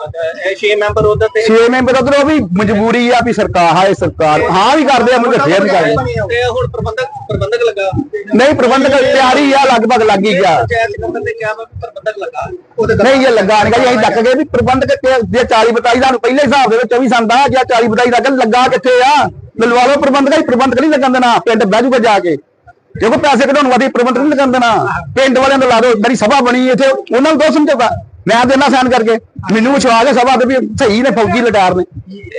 ਅੱਛਾ, ਇਹ 6 ਮੈਂਬਰ ਉਧਰ ਤੇ? 6 ਮੈਂਬਰ ਉਧਰ ਉਹ ਵੀ ਮਜਬੂਰੀ ਆ ਵੀ ਸਰਕਾਰ ਹਾਏ ਸਰਕਾਰ ਹਾਂ ਵੀ ਕਰਦੇ ਆ ਮੁੰਡੇ ਫੇਰ ਨਹੀਂ ਕਰਦੇ ਤੇ ਹੁਣ ਪ੍ਰਬੰਧਕ ਪ੍ਰਬੰਧਕ ਲੱਗਾ। ਨਹੀਂ ਪ੍ਰਬੰਧਕ ਤਿਆਰੀ ਆ ਲਗਭਗ ਲੱਗ ਹੀ ਗਿਆ। ਪੰਚਾਇਤ ਸਕੱਤਰ ਨੇ ਕਿਹਾ ਵਾ ਵੀ ਪ੍ਰਬੰਧਕ ਲੱਗਾ। ਉਹਦੇ ਨਹੀਂ ਇਹ ਲੱਗਾ ਨਹੀਂ ਗਾ ਜੀ ਅਸੀਂ ਡੱਕ ਗਏ ਵੀ ਪ੍ਰਬੰਧਕ ਕਿ ਜੇ 40 ਬਤਾਈ ਦਾ ਪਹਿਲੇ ਹਿਸਾਬ ਦੇ ਵਿੱਚ 24 ਸੰਦਾ ਜਾਂ 40 ਬਤਾਈ ਦਾ ਲੱਗਾ ਕਿੱਥੇ ਆ? ਮਿਲਵਾ ਲਓ ਪ੍ਰਬੰਧਕ ਹੀ ਪ੍ਰਬੰਧਕ ਨਹੀਂ ਲੱਗਣ ਦੇਣਾ ਪਿੰਡ ਬਹਿ ਜੂਗਾ ਜਾ ਕੇ। ਕਿਉਂਕਿ ਪੈਸੇ ਕਢਾਉਣ ਵਾਲੀ ਪ੍ਰਬੰਧਕ ਨਹੀਂ ਲੱਗਣ ਦੇਣਾ ਪਿੰਡ ਵਾਲਿਆਂ ਦਾ ਲਾ ਦਿਓ, ਮੇਰੀ ਸਭਾ ਬਣੀ ਇੱਥੇ, ਉਹਨਾਂ ਨੂੰ ਦੋ ਸਮਝੌਤਾ। ਮੈਂ ਦੇਣਾ ਸਾਈਨ ਕਰਕੇ, ਮੈਨੂੰ ਵਿਸ਼ਵਾਸ ਹੈ ਸਭਾ ਤੇ ਵੀ ਸਹੀ ਨੇ, ਫੌਜੀ ਲਟਾਰ ਨੇ।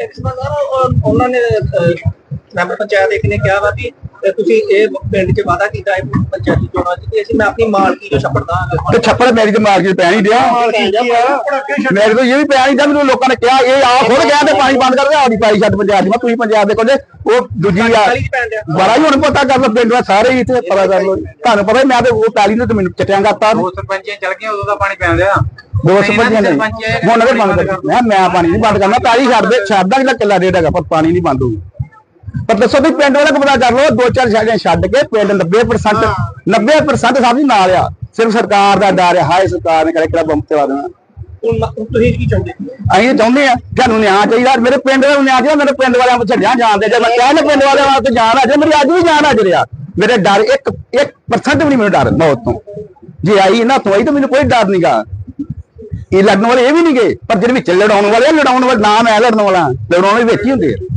ਇੱਕ ਉਹਨਾਂ ਨੇ ਮੈਂਬਰ ਪੰਚਾਇਤ ਇੱਕ ਨੇ ਕਿਹਾ ਵਾ ਕਿ ਅਹ, ਤੁਸੀਂ ਇਹ ਪਿੰਡ 'ਚ ਵਾਅਦਾ ਕੀਤਾ ਹੈ ਪੰਚਾਇਤੀ ਚੋਣਾਂ 'ਚ ਕਿ ਅਸੀਂ ਮੈਂ ਆਪਣੀ ਮਾਲਕੀ ਜੋ ਛੱਪੜ ਦਾਂਗਾ ਤੇ ਛੱਪੜ ਮੇਰੀ ਤੇ ਮਾਰ ਕੇ ਪੈ ਨਹੀਂ ਦਿਆ ਮੇਰੇ ਤੋਂ ਇਹ ਵੀ ਪਿਆ ਨਹੀਂ ਜਾਂ ਮੈਨੂੰ ਲੋਕਾਂ ਨੇ ਕਿਹਾ ਇਹ ਆ ਖੁਦ ਗਿਆ ਤੇ ਪਾਣੀ ਬੰਦ ਕਰ ਦੇ ਆੜੀ ਪਾਈ ਛੱਡ ਪੰਜਾਬ ਦੀ। ਮੈਂ ਤੁਸੀਂ ਪੰਜਾਬ ਦੇ ਕੋਲ ਉਹ ਦੂਜੀ ਆ ਬੜਾ ਹੀ ਹੁਣ ਪਤਾ ਕਰ ਲਓ ਪਿੰਡ ਦਾ ਸਾਰੇ ਇੱਥੇ ਪਤਾ ਕਰ ਲਓ। ਤੁਹਾਨੂੰ ਪਤਾ ਹੀ ਮੈਂ ਤੇ ਉਹ ਪੈਲੀ ਨੂੰ ਤੇ ਮੈਨੂੰ ਚਟਿਆਂ ਕਰਤਾ। ਦੋ ਸਰਪੰਚੀਆਂ ਚੱਲ ਗਈਆਂ ਉਦੋਂ ਦਾ ਪਾਣੀ ਪੈਣ ਦਿਆ ਦੋ ਸਰਪੰਚੀਆਂ ਨੇ। ਹੁਣ ਅਗਰ ਬੰਦ ਕਰ ਮੈਂ ਮੈਂ ਪਾਣੀ ਨਹੀਂ ਬੰਦ ਕਰਨਾ ਪੈਲੀ ਛੱਡ ਦੇ ਛੱਡਦਾ ਜਿਹੜਾ ਕਿੱਲਾ ਡੇਢ ਹੈਗਾ ਪਰ ਪਾਣੀ ਨਹੀਂ ਬੰਦ ਹੋਊ ਪਰ ਦੱਸੋ ਵੀ ਪਿੰਡ ਵਾਲਾ ਪਤਾ ਕਰ ਲਓ ਦੋ ਚਾਰ ਛਾੜੀਆਂ ਛੱਡ ਕੇ ਪਿੰਡ 90% 90% ਸਭ ਦੀ ਨਾਲ ਆ। ਸਿਰਫ ਸਰਕਾਰ ਦਾ ਡਰ ਹੈ ਹਾਏ ਸਰਕਾਰ ਨੇ ਕਰੇ ਕਿਹੜਾ ਬੰਬ ਚਲਾ ਦੇਣਾ। ਹੁਣ ਤੁਸੀਂ ਕੀ ਚਾਹੁੰਦੇ? ਅਸੀਂ ਚਾਹੁੰਦੇ ਆ ਤੁਹਾਨੂੰ ਨਿਆਂ ਚਾਹੀਦਾ ਮੇਰੇ ਪਿੰਡ ਦਾ ਨਿਆਂ ਚਾਹੀਦਾ ਮੇਰੇ ਪਿੰਡ ਵਾਲਿਆਂ ਨੂੰ ਛੱਡਿਆ ਜਾਂਦੇ ਜੇ ਮੈਂ ਕਿਹਾ ਨਾ ਪਿੰਡ ਵਾਲਿਆਂ ਵਾਸਤੇ ਜਾਨ ਆ ਜੇ ਮੇਰੀ ਅੱਜ ਵੀ ਜਾਨ ਅੱਜ ਰਿਹਾ ਮੇਰੇ ਡਰ 1 1% ਵੀ ਨਹੀਂ ਮੈਨੂੰ ਡਰ ਮੌਤ ਤੋਂ। ਜੇ ਆਈ ਇਹਨਾਂ ਤੋਂ ਆਈ ਤਾਂ ਮੈਨੂੰ ਕੋਈ ਡਰ ਨਹੀਂਗਾ ਇਹ ਲੜਨ ਵਾਲੇ ਇਹ ਵੀ ਨਹੀਂ ਗਏ ਪਰ ਜਿਹੜੇ ਵਿੱਚ ਲੜਾਉਣ ਵਾਲੇ ਆ, ਲੜਾਉਣ ਵਾਲਾ ਨਾਮ ਹੈ ਲੜਨ ਵਾਲਾ ਲੜਾਉਣ ਵਾਲੇ ਵਿੱਚ ਹੀ ਹੁੰਦੇ ਆ।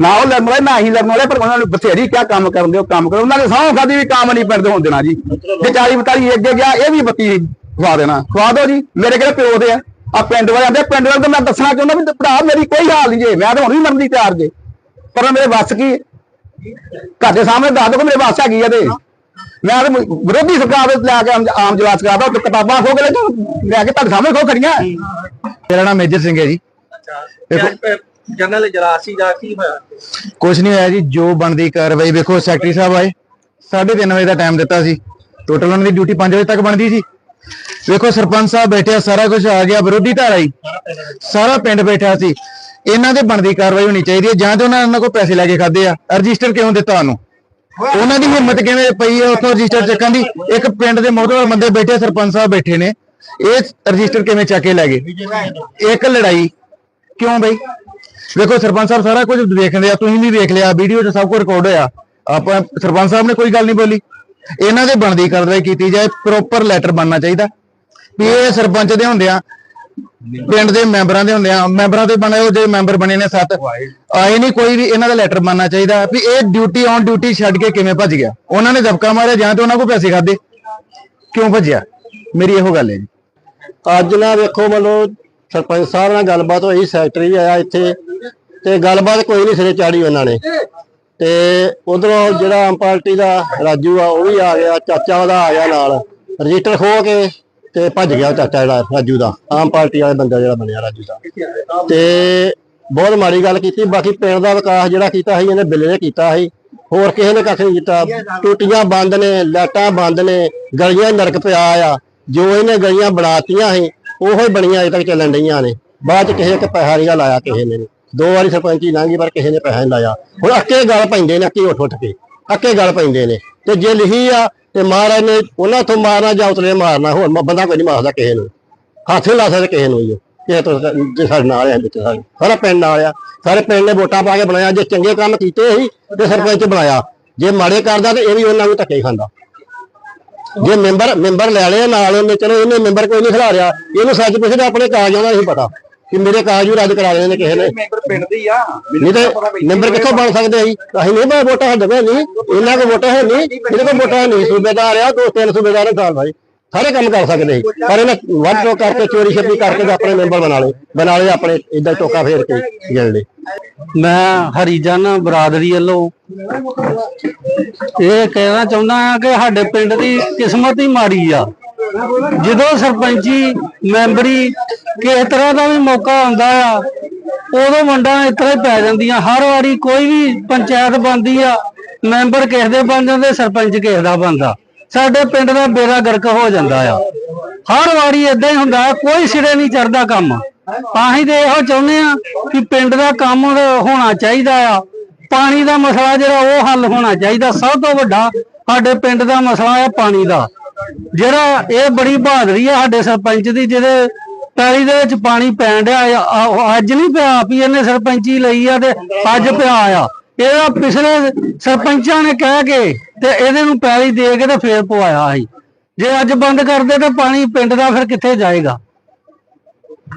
ਨਾ ਉਹ ਲੜਨ ਵਾਲੇ ਨਾ ਹੀ ਲੜਨ ਵਾਲੇ ਪਰ ਉਹਨਾਂ ਨੂੰ ਬਥੇਰੀ ਕਿਆ ਕੰਮ ਕਰਨ ਦਿਓ ਕੰਮ ਕਰੋ। ਉਹਨਾਂ ਨੇ ਸਹੁੰ ਖਾਦੀ ਵੀ ਕੰਮ ਨਹੀਂ ਪਿੰਡ ਦੇ ਹੁੰਦੇ ਨਾ ਜੀ। ਜੇ 40 42 ਅੱਗੇ ਗਿਆ ਇਹ ਵੀ ਬੱਤੀ ਖਵਾ ਦੇਣਾ। ਖਵਾ ਦਿਓ ਜੀ ਮੇਰੇ ਕਿਹੜੇ ਪਿਓ ਦੇ ਆ। ਆ ਪਿੰਡ ਵਾਲੇ ਆਂਦੇ ਪਿੰਡ ਵਾਲੇ ਤਾਂ ਮੈਂ ਦੱਸਣਾ ਚਾਹੁੰਦਾ ਵੀ ਭਰਾ ਮੇਰੀ ਕੋਈ ਹਾਲ ਨਹੀਂ ਜੇ ਮੈਂ ਤਾਂ ਹੁਣ ਵੀ ਮਰਨ ਦੀ ਤਿਆਰ ਜੇ। ਪਰ ਮੇਰੇ ਵੱਸ ਕੀ? ਘਰ ਦੇ ਸਾਹਮਣੇ ਦੱਸ ਦੋ ਕਿ ਮੇਰੇ ਵੱਸ ਹੈਗੀ ਆ ਤੇ। ਮੈਂ ਤਾਂ ਵਿਰੋਧੀ ਸਰਕਾਰ ਦੇ ਲੈ ਕੇ ਆਮ- ਜਲਾਸ ਕਰਾਦਾ ਤੇ ਕਿਤਾਬਾਂ ਖੋ ਕੇ ਲੈ ਕੇ ਲੈ ਕੇ ਤੁਹਾਡੇ ਸਾਹਮਣੇ ਖੋ ਖੜੀਆਂ। ਮੇਰਾ ਨਾਮ ਮੇਜਰ ਸਿੰਘ ਹੈ ਜੀ। ਅੱਛਾ ਜਨਰਲ ਜਰਾਸੀ ਦਾ ਕੀ ਹੋਇਆ? ਕੁਝ ਨਹੀਂ ਹੋਇਆ ਜੀ, ਜੋ ਬਣਦੀ ਕਾਰਵਾਈ ਵੇਖੋ, ਸੈਕਟਰੀ ਸਾਹਿਬ ਆਏ 3:30 ਵਜੇ ਦਾ ਟਾਈਮ ਦਿੱਤਾ ਸੀ। ਟੋਟਲ ਉਹਨਾਂ ਦੀ ਡਿਊਟੀ 5 ਵਜੇ ਤੱਕ ਬਣਦੀ ਸੀ। ਵੇਖੋ, ਸਰਪੰਚ ਸਾਹਿਬ ਬੈਠਿਆ ਸਾਰਾ ਕੁਝ ਆ ਗਿਆ, ਵਿਰੋਧੀ ਧਾਰਾ ਹੀ। ਸਾਰਾ ਪਿੰਡ ਬੈਠਾ ਸੀ। ਇਹਨਾਂ ਦੇ ਬਣਦੀ ਕਾਰਵਾਈ ਹੋਣੀ ਚਾਹੀਦੀ ਹੈ, ਜਾਂ ਤੇ ਉਹਨਾਂ ਕੋਲ ਪੈਸੇ ਲੈ ਕੇ ਖਾਦੇ ਆ। ਰਜਿਸਟਰ ਕਿਉਂ ਦਿੱਤਾ ਉਹਨੂੰ ਉਹਨਾਂ ਦੀ ਹਿੰਮਤ ਕਿਵੇਂ ਪਈ ਹੈ ਉੱਥੋਂ ਰਜਿਸਟਰ ਚੱਕਣ ਦੀ? ਇੱਕ ਪਿੰਡ ਦੇ ਮੋਹਤਵਰ ਬੰਦੇ ਬੈਠੇ ਸਰਪੰਚ ਸਾਹਿਬ ਬੈਠੇ ਨੇ। ਇਹ ਰਜਿਸਟਰ ਕਿਵੇਂ ਚੱਕ ਕੇ ਲੈ ਗਏ? ਇੱਕ ਲੜਾਈ। ਕਿਉਂ ਬਈ? ਵੇਖੋ ਸਰਪੰਚ ਸਾਹਿਬ ਸਾਰਾ ਕੁਝ ਦੇਖਦੇ ਆ, ਤੁਸੀਂ ਵੀ ਵੇਖ ਲਿਆ, ਵੀਡੀਓ 'ਚ ਸਭ ਕੁਝ ਰਿਕਾਰਡ ਹੋਇਆ। ਆਪਾਂ ਸਰਪੰਚ ਸਾਹਿਬ ਨੇ ਕੋਈ ਗੱਲ ਨਹੀਂ ਬੋਲੀ। ਇਹਨਾਂ ਦੇ ਬਣਦੀ ਕਾਰਵਾਈ ਕੀਤੀ ਜਾਏ ਪ੍ਰੋਪਰ ਲੈਟਰ ਬਣਨਾ ਚਾਹੀਦਾ। ਵੀ ਇਹ ਸਰਪੰਚ ਦੇ ਹੁੰਦੇ ਆ, ਪਿੰਡ ਦੇ ਮੈਂਬਰਾਂ ਦੇ ਹੁੰਦੇ ਆ, ਮੈਂਬਰਾਂ ਦੇ ਬਣੇ ਉਹ ਜਿਹੜੇ ਮੈਂਬਰ ਬਣੇ ਨੇ ਸੱਤ, ਆਏ ਨਹੀਂ ਕੋਈ ਵੀ ਇਹਨਾਂ ਦਾ ਲੈਟਰ ਬਣਨਾ ਚਾਹੀਦਾ। ਵੀ ਇਹ ਡਿਊਟੀ ਔਨ ਡਿਊਟੀ ਛੱਡ ਕੇ ਕਿਵੇਂ ਭੱਜ ਗਿਆ? ਉਹਨਾਂ ਨੇ ਦਬਕਾ ਮਾਰਿਆ, ਜਾਂ ਤੇ ਉਹਨਾਂ ਕੋਲ ਪੈਸੇ ਖਾਦੇ ਕਿਉਂ ਭੱਜਿਆ? ਮੇਰੀ ਇਹੋ ਗੱਲ ਹੈ ਜੀ। ਅੱਜ ਨਾ ਵੇਖੋ, ਮਤਲਬ ਸਰਪੰਚ ਸਾਹਿਬ ਨਾਲ ਗੱਲਬਾਤ ਹੋਈ, ਸੈਕਟਰੀ ਆਇਆ ਇੱਥੇ ਤੇ ਗੱਲਬਾਤ ਕੋਈ ਨਹੀਂ ਸਿਰੇ ਚਾੜੀ ਉਹਨਾਂ ਨੇ। ਤੇ ਉਧਰੋਂ ਜਿਹੜਾ ਆਮ ਪਾਰਟੀ ਦਾ ਰਾਜੂ ਆ, ਉਹ ਵੀ ਆ ਗਿਆ, ਚਾਚਾ ਉਹਦਾ ਆ ਗਿਆ ਨਾਲ। ਰਜਿਸਟਰ ਖੋ ਕੇ ਤੇ ਭੱਜ ਗਿਆ ਚਾਚਾ ਜਿਹੜਾ ਰਾਜੂ ਦਾ, ਆਮ ਪਾਰਟੀ ਵਾਲੇ ਬੰਦਾ ਜਿਹੜਾ ਬਣਿਆ ਰਾਜੂ ਦਾ। ਤੇ ਬਹੁਤ ਮਾੜੀ ਗੱਲ ਕੀਤੀ, ਬਾਕੀ ਪਿੰਡ ਦਾ ਵਿਕਾਸ ਜਿਹੜਾ ਕੀਤਾ ਸੀ, ਇਹਨੇ ਬਿੱਲੇ ਨੇ ਕੀਤਾ ਸੀ। ਹੋਰ ਕਿਸੇ ਨੇ ਕੱਖ ਨਹੀਂ ਕੀਤਾ। ਟੂਟੀਆਂ ਬੰਦ ਨੇ, ਲਾਈਟਾਂ ਬੰਦ ਨੇ, ਗਲੀਆਂ ਨਰਕ ਪਿਆ ਆ। ਜੋ ਇਹਨੇ ਗਲੀਆਂ ਬਣਾਤੀਆਂ ਸੀ ਉਹੋ ਹੀ ਬਣੀਆਂ ਅਜੇ ਤੱਕ ਚੱਲਣ ਡਈਆਂ ਨੇ। ਬਾਅਦ ਚ ਕਿਸੇ ਇੱਕ ਪੈਸਾ ਨਹੀਂ ਲਾਇਆ ਕਿਸੇ ਨੇ। ਵੀ। ਦੋ ਵਾਰੀ ਸਰਪੰਚੀ ਲੰਘੀ ਪਰ ਕਿਸੇ ਨੇ ਪੈਸਾ ਨਹੀਂ ਲਾਇਆ। ਹੁਣ ਅੱਕੇ ਗੱਲ ਪੈਂਦੇ ਨੇ, ਅੱਕੇ ਉੱਠ ਉੱਠ ਕੇ। ਅੱਕੇ ਗੱਲ ਪੈਂਦੇ ਨੇ। ਤੇ ਜੇ ਲਿਖੀ ਆ, ਤੇ ਮਹਾਰਾਜ ਨੇ ਉਹਨਾਂ ਤੋਂ ਮਾਰਨਾ ਜਾਂ ਉਤਲੇ ਮਾਰਨਾ, ਹੋਰ ਮ- ਬੰਦਾ ਕੋਈ ਨਹੀਂ ਮਾਰਦਾ ਕਿਸੇ ਨੂੰ। ਹੱਥ ਨਹੀਂ ਲਾ ਸਕਦਾ ਕਿਸੇ ਨੂੰ ਜੀ। ਕਿਸੇ ਤੋਂ ਜੇ ਸਾਡੇ ਨਾਲ ਆ ਵਿੱਚ ਸਾਡੇ ਸਾਰਾ ਪਿੰਡ ਨਾਲ ਆ। ਸਾਰੇ ਪਿੰਡ ਨੇ ਵੋਟਾਂ ਪਾ ਕੇ ਬਣਾਇਆ। ਜੇ ਚੰਗੇ ਕੰਮ ਕੀਤੇ ਸੀ, ਤੇ ਸਰਪੰਚ ਬਣਾਇਆ। ਜੇ ਮਾੜੇ ਕਰਦਾ, ਤੇ ਇਹ ਵੀ ਉਹਨਾਂ ਨੂੰ ਧੱਕੇ ਹੀ ਖਾਂਦਾ। ਜੇ ਮੈਂਬਰ ਮੈਂਬਰ ਲੈ ਲਿਆ ਨਾਲ ਉਹਨੇ ਚਲੋ ਇਹਨੇ ਮੈਂਬਰ ਕੋਈ ਨਹੀਂ ਖਿਲਾ ਰਿਹਾ ਇਹਨੂੰ ਸੱਚ ਪੁੱਛਦਾ ਆਪਣੇ ਕਾਗਜ਼ਾਂ ਦਾ ਨਹੀਂ ਪਤਾ ਕਿ ਮੇਰੇ ਕਾਗਜ਼ ਵੀ ਰੱਦ ਕਰਾ ਦੇਣੇ ਨੇ ਕਿਸੇ ਨੇ। ਮੈਂਬਰ ਪਿੰਡ ਦੀ ਆ। ਨਹੀਂ ਤੇ ਮੈਂਬਰ ਕਿੱਥੋਂ ਬਣ ਸਕਦੇ ਅਸੀਂ ਅਸੀਂ ਨਹੀਂ ਬਣ ਵੋਟਾਂ ਸਾਡੇ ਨਹੀਂ। ਇਹਨਾਂ ਕੋਲ ਵੋਟਾਂ ਹੈ ਨਹੀਂ। ਇਹਦੇ ਕੋਲ ਵੋਟਾਂ ਹੈ ਨਹੀਂ। ਸੂਬੇਦਾਰ ਆ ਦੋ ਤਿੰਨ ਸੂਬੇਦਾਰ ਨੇ ਸਾਲ ਭਾਈ ਸਾਰੇ ਕੰਮ ਕਰ ਸਕਦੇ ਸੀ। ਪਰ ਇਹਨਾਂ ਵੱਧ ਤੋਂ ਕਰਕੇ ਚੋਰੀ ਛੱਪੀ ਕਰਕੇ ਤੇ ਆਪਣੇ ਮੈਂਬਰ ਬਣਾ ਲਏ। ਬਣਾ ਲਏ ਆਪਣੇ ਇਦਾਂ ਟੋਕਾ ਫੇਰ ਕੇ ਗਿਣ ਲਏ ਮੈਂ ਹਰੀਜਨ ਬਰਾਦਰੀ ਵੱਲੋਂ ਇਹ ਕਹਿਣਾ ਚਾਹੁੰਦਾ ਹਾਂ ਕਿ ਸਾਡੇ ਪਿੰਡ ਦੀ ਕਿਸਮਤ ਹੀ ਮਾੜੀ ਆ। ਜਦੋਂ ਸਰਪੰਚੀ, ਮੈਂਬਰੀ ਕਿਸੇ ਤਰ੍ਹਾਂ ਦਾ ਵੀ ਮੌਕਾ ਆਉਂਦਾ ਆ, ਉਦੋਂ ਵੰਡਾਂ ਇਸ ਤਰ੍ਹਾਂ ਹੀ ਪੈ ਜਾਂਦੀਆਂ। ਹਰ ਵਾਰੀ ਕੋਈ ਵੀ ਪੰਚਾਇਤ ਬਣਦੀ ਆ, ਮੈਂਬਰ ਕਿਸੇ ਦੇ ਬਣ ਜਾਂਦੇ, ਸਰਪੰਚ ਕਿਸੇ ਦਾ ਬਣਦਾ। ਸਾਡੇ ਪਿੰਡ ਦਾ ਬੇੜਾ ਗਰਕ ਹੋ ਜਾਂਦਾ ਆ। ਹਰ ਵਾਰੀ ਇਦਾਂ ਹੀ ਹੁੰਦਾ, ਕੋਈ ਸਿਰੇ ਨਹੀਂ ਚੜਦਾ ਕੰਮ। ਅਸੀਂ ਤੇ ਇਹੋ ਚਾਹੁੰਦੇ ਆ ਕਿ ਪਿੰਡ ਦਾ ਕੰਮ ਹੋਣਾ ਚਾਹੀਦਾ ਆ। ਪਾਣੀ ਦਾ ਮਸਲਾ ਜਿਹੜਾ ਉਹ ਹੱਲ ਹੋਣਾ ਚਾਹੀਦਾ। ਸਭ ਤੋਂ ਵੱਡਾ ਸਾਡੇ ਪਿੰਡ ਦਾ ਮਸਲਾ ਹੈ ਪਾਣੀ ਦਾ। ਜਿਹੜਾ ਇਹ ਬੜੀ ਬਹਾਦਰੀ ਆ ਸਾਡੇ ਸਰਪੰਚ ਦੀ, ਜਿਹਦੇ ਪੈਲੀ ਦੇ ਵਿੱਚ ਪਾਣੀ ਪੈਣ ਡਿਆ ਅੱਜ ਨਹੀਂ ਪਿਆ, ਵੀ ਇਹਨੇ ਸਰਪੰਚੀ ਲਈ ਆ ਤੇ ਅੱਜ ਪਿਆ ਆ। ਇਹਦਾ ਪਿਛਲੇ ਸਰਪੰਚਾਂ ਨੇ ਕਹਿ ਕੇ ਤੇ ਇਹਦੇ ਨੂੰ ਪੈਲੀ ਦੇ ਕੇ ਤੇ ਫੇਰ ਪਵਾਇਆ ਸੀ। ਜੇ ਅੱਜ ਬੰਦ ਕਰਦੇ ਤਾਂ ਪਾਣੀ ਪਿੰਡ ਦਾ ਫਿਰ ਕਿੱਥੇ ਜਾਏਗਾ?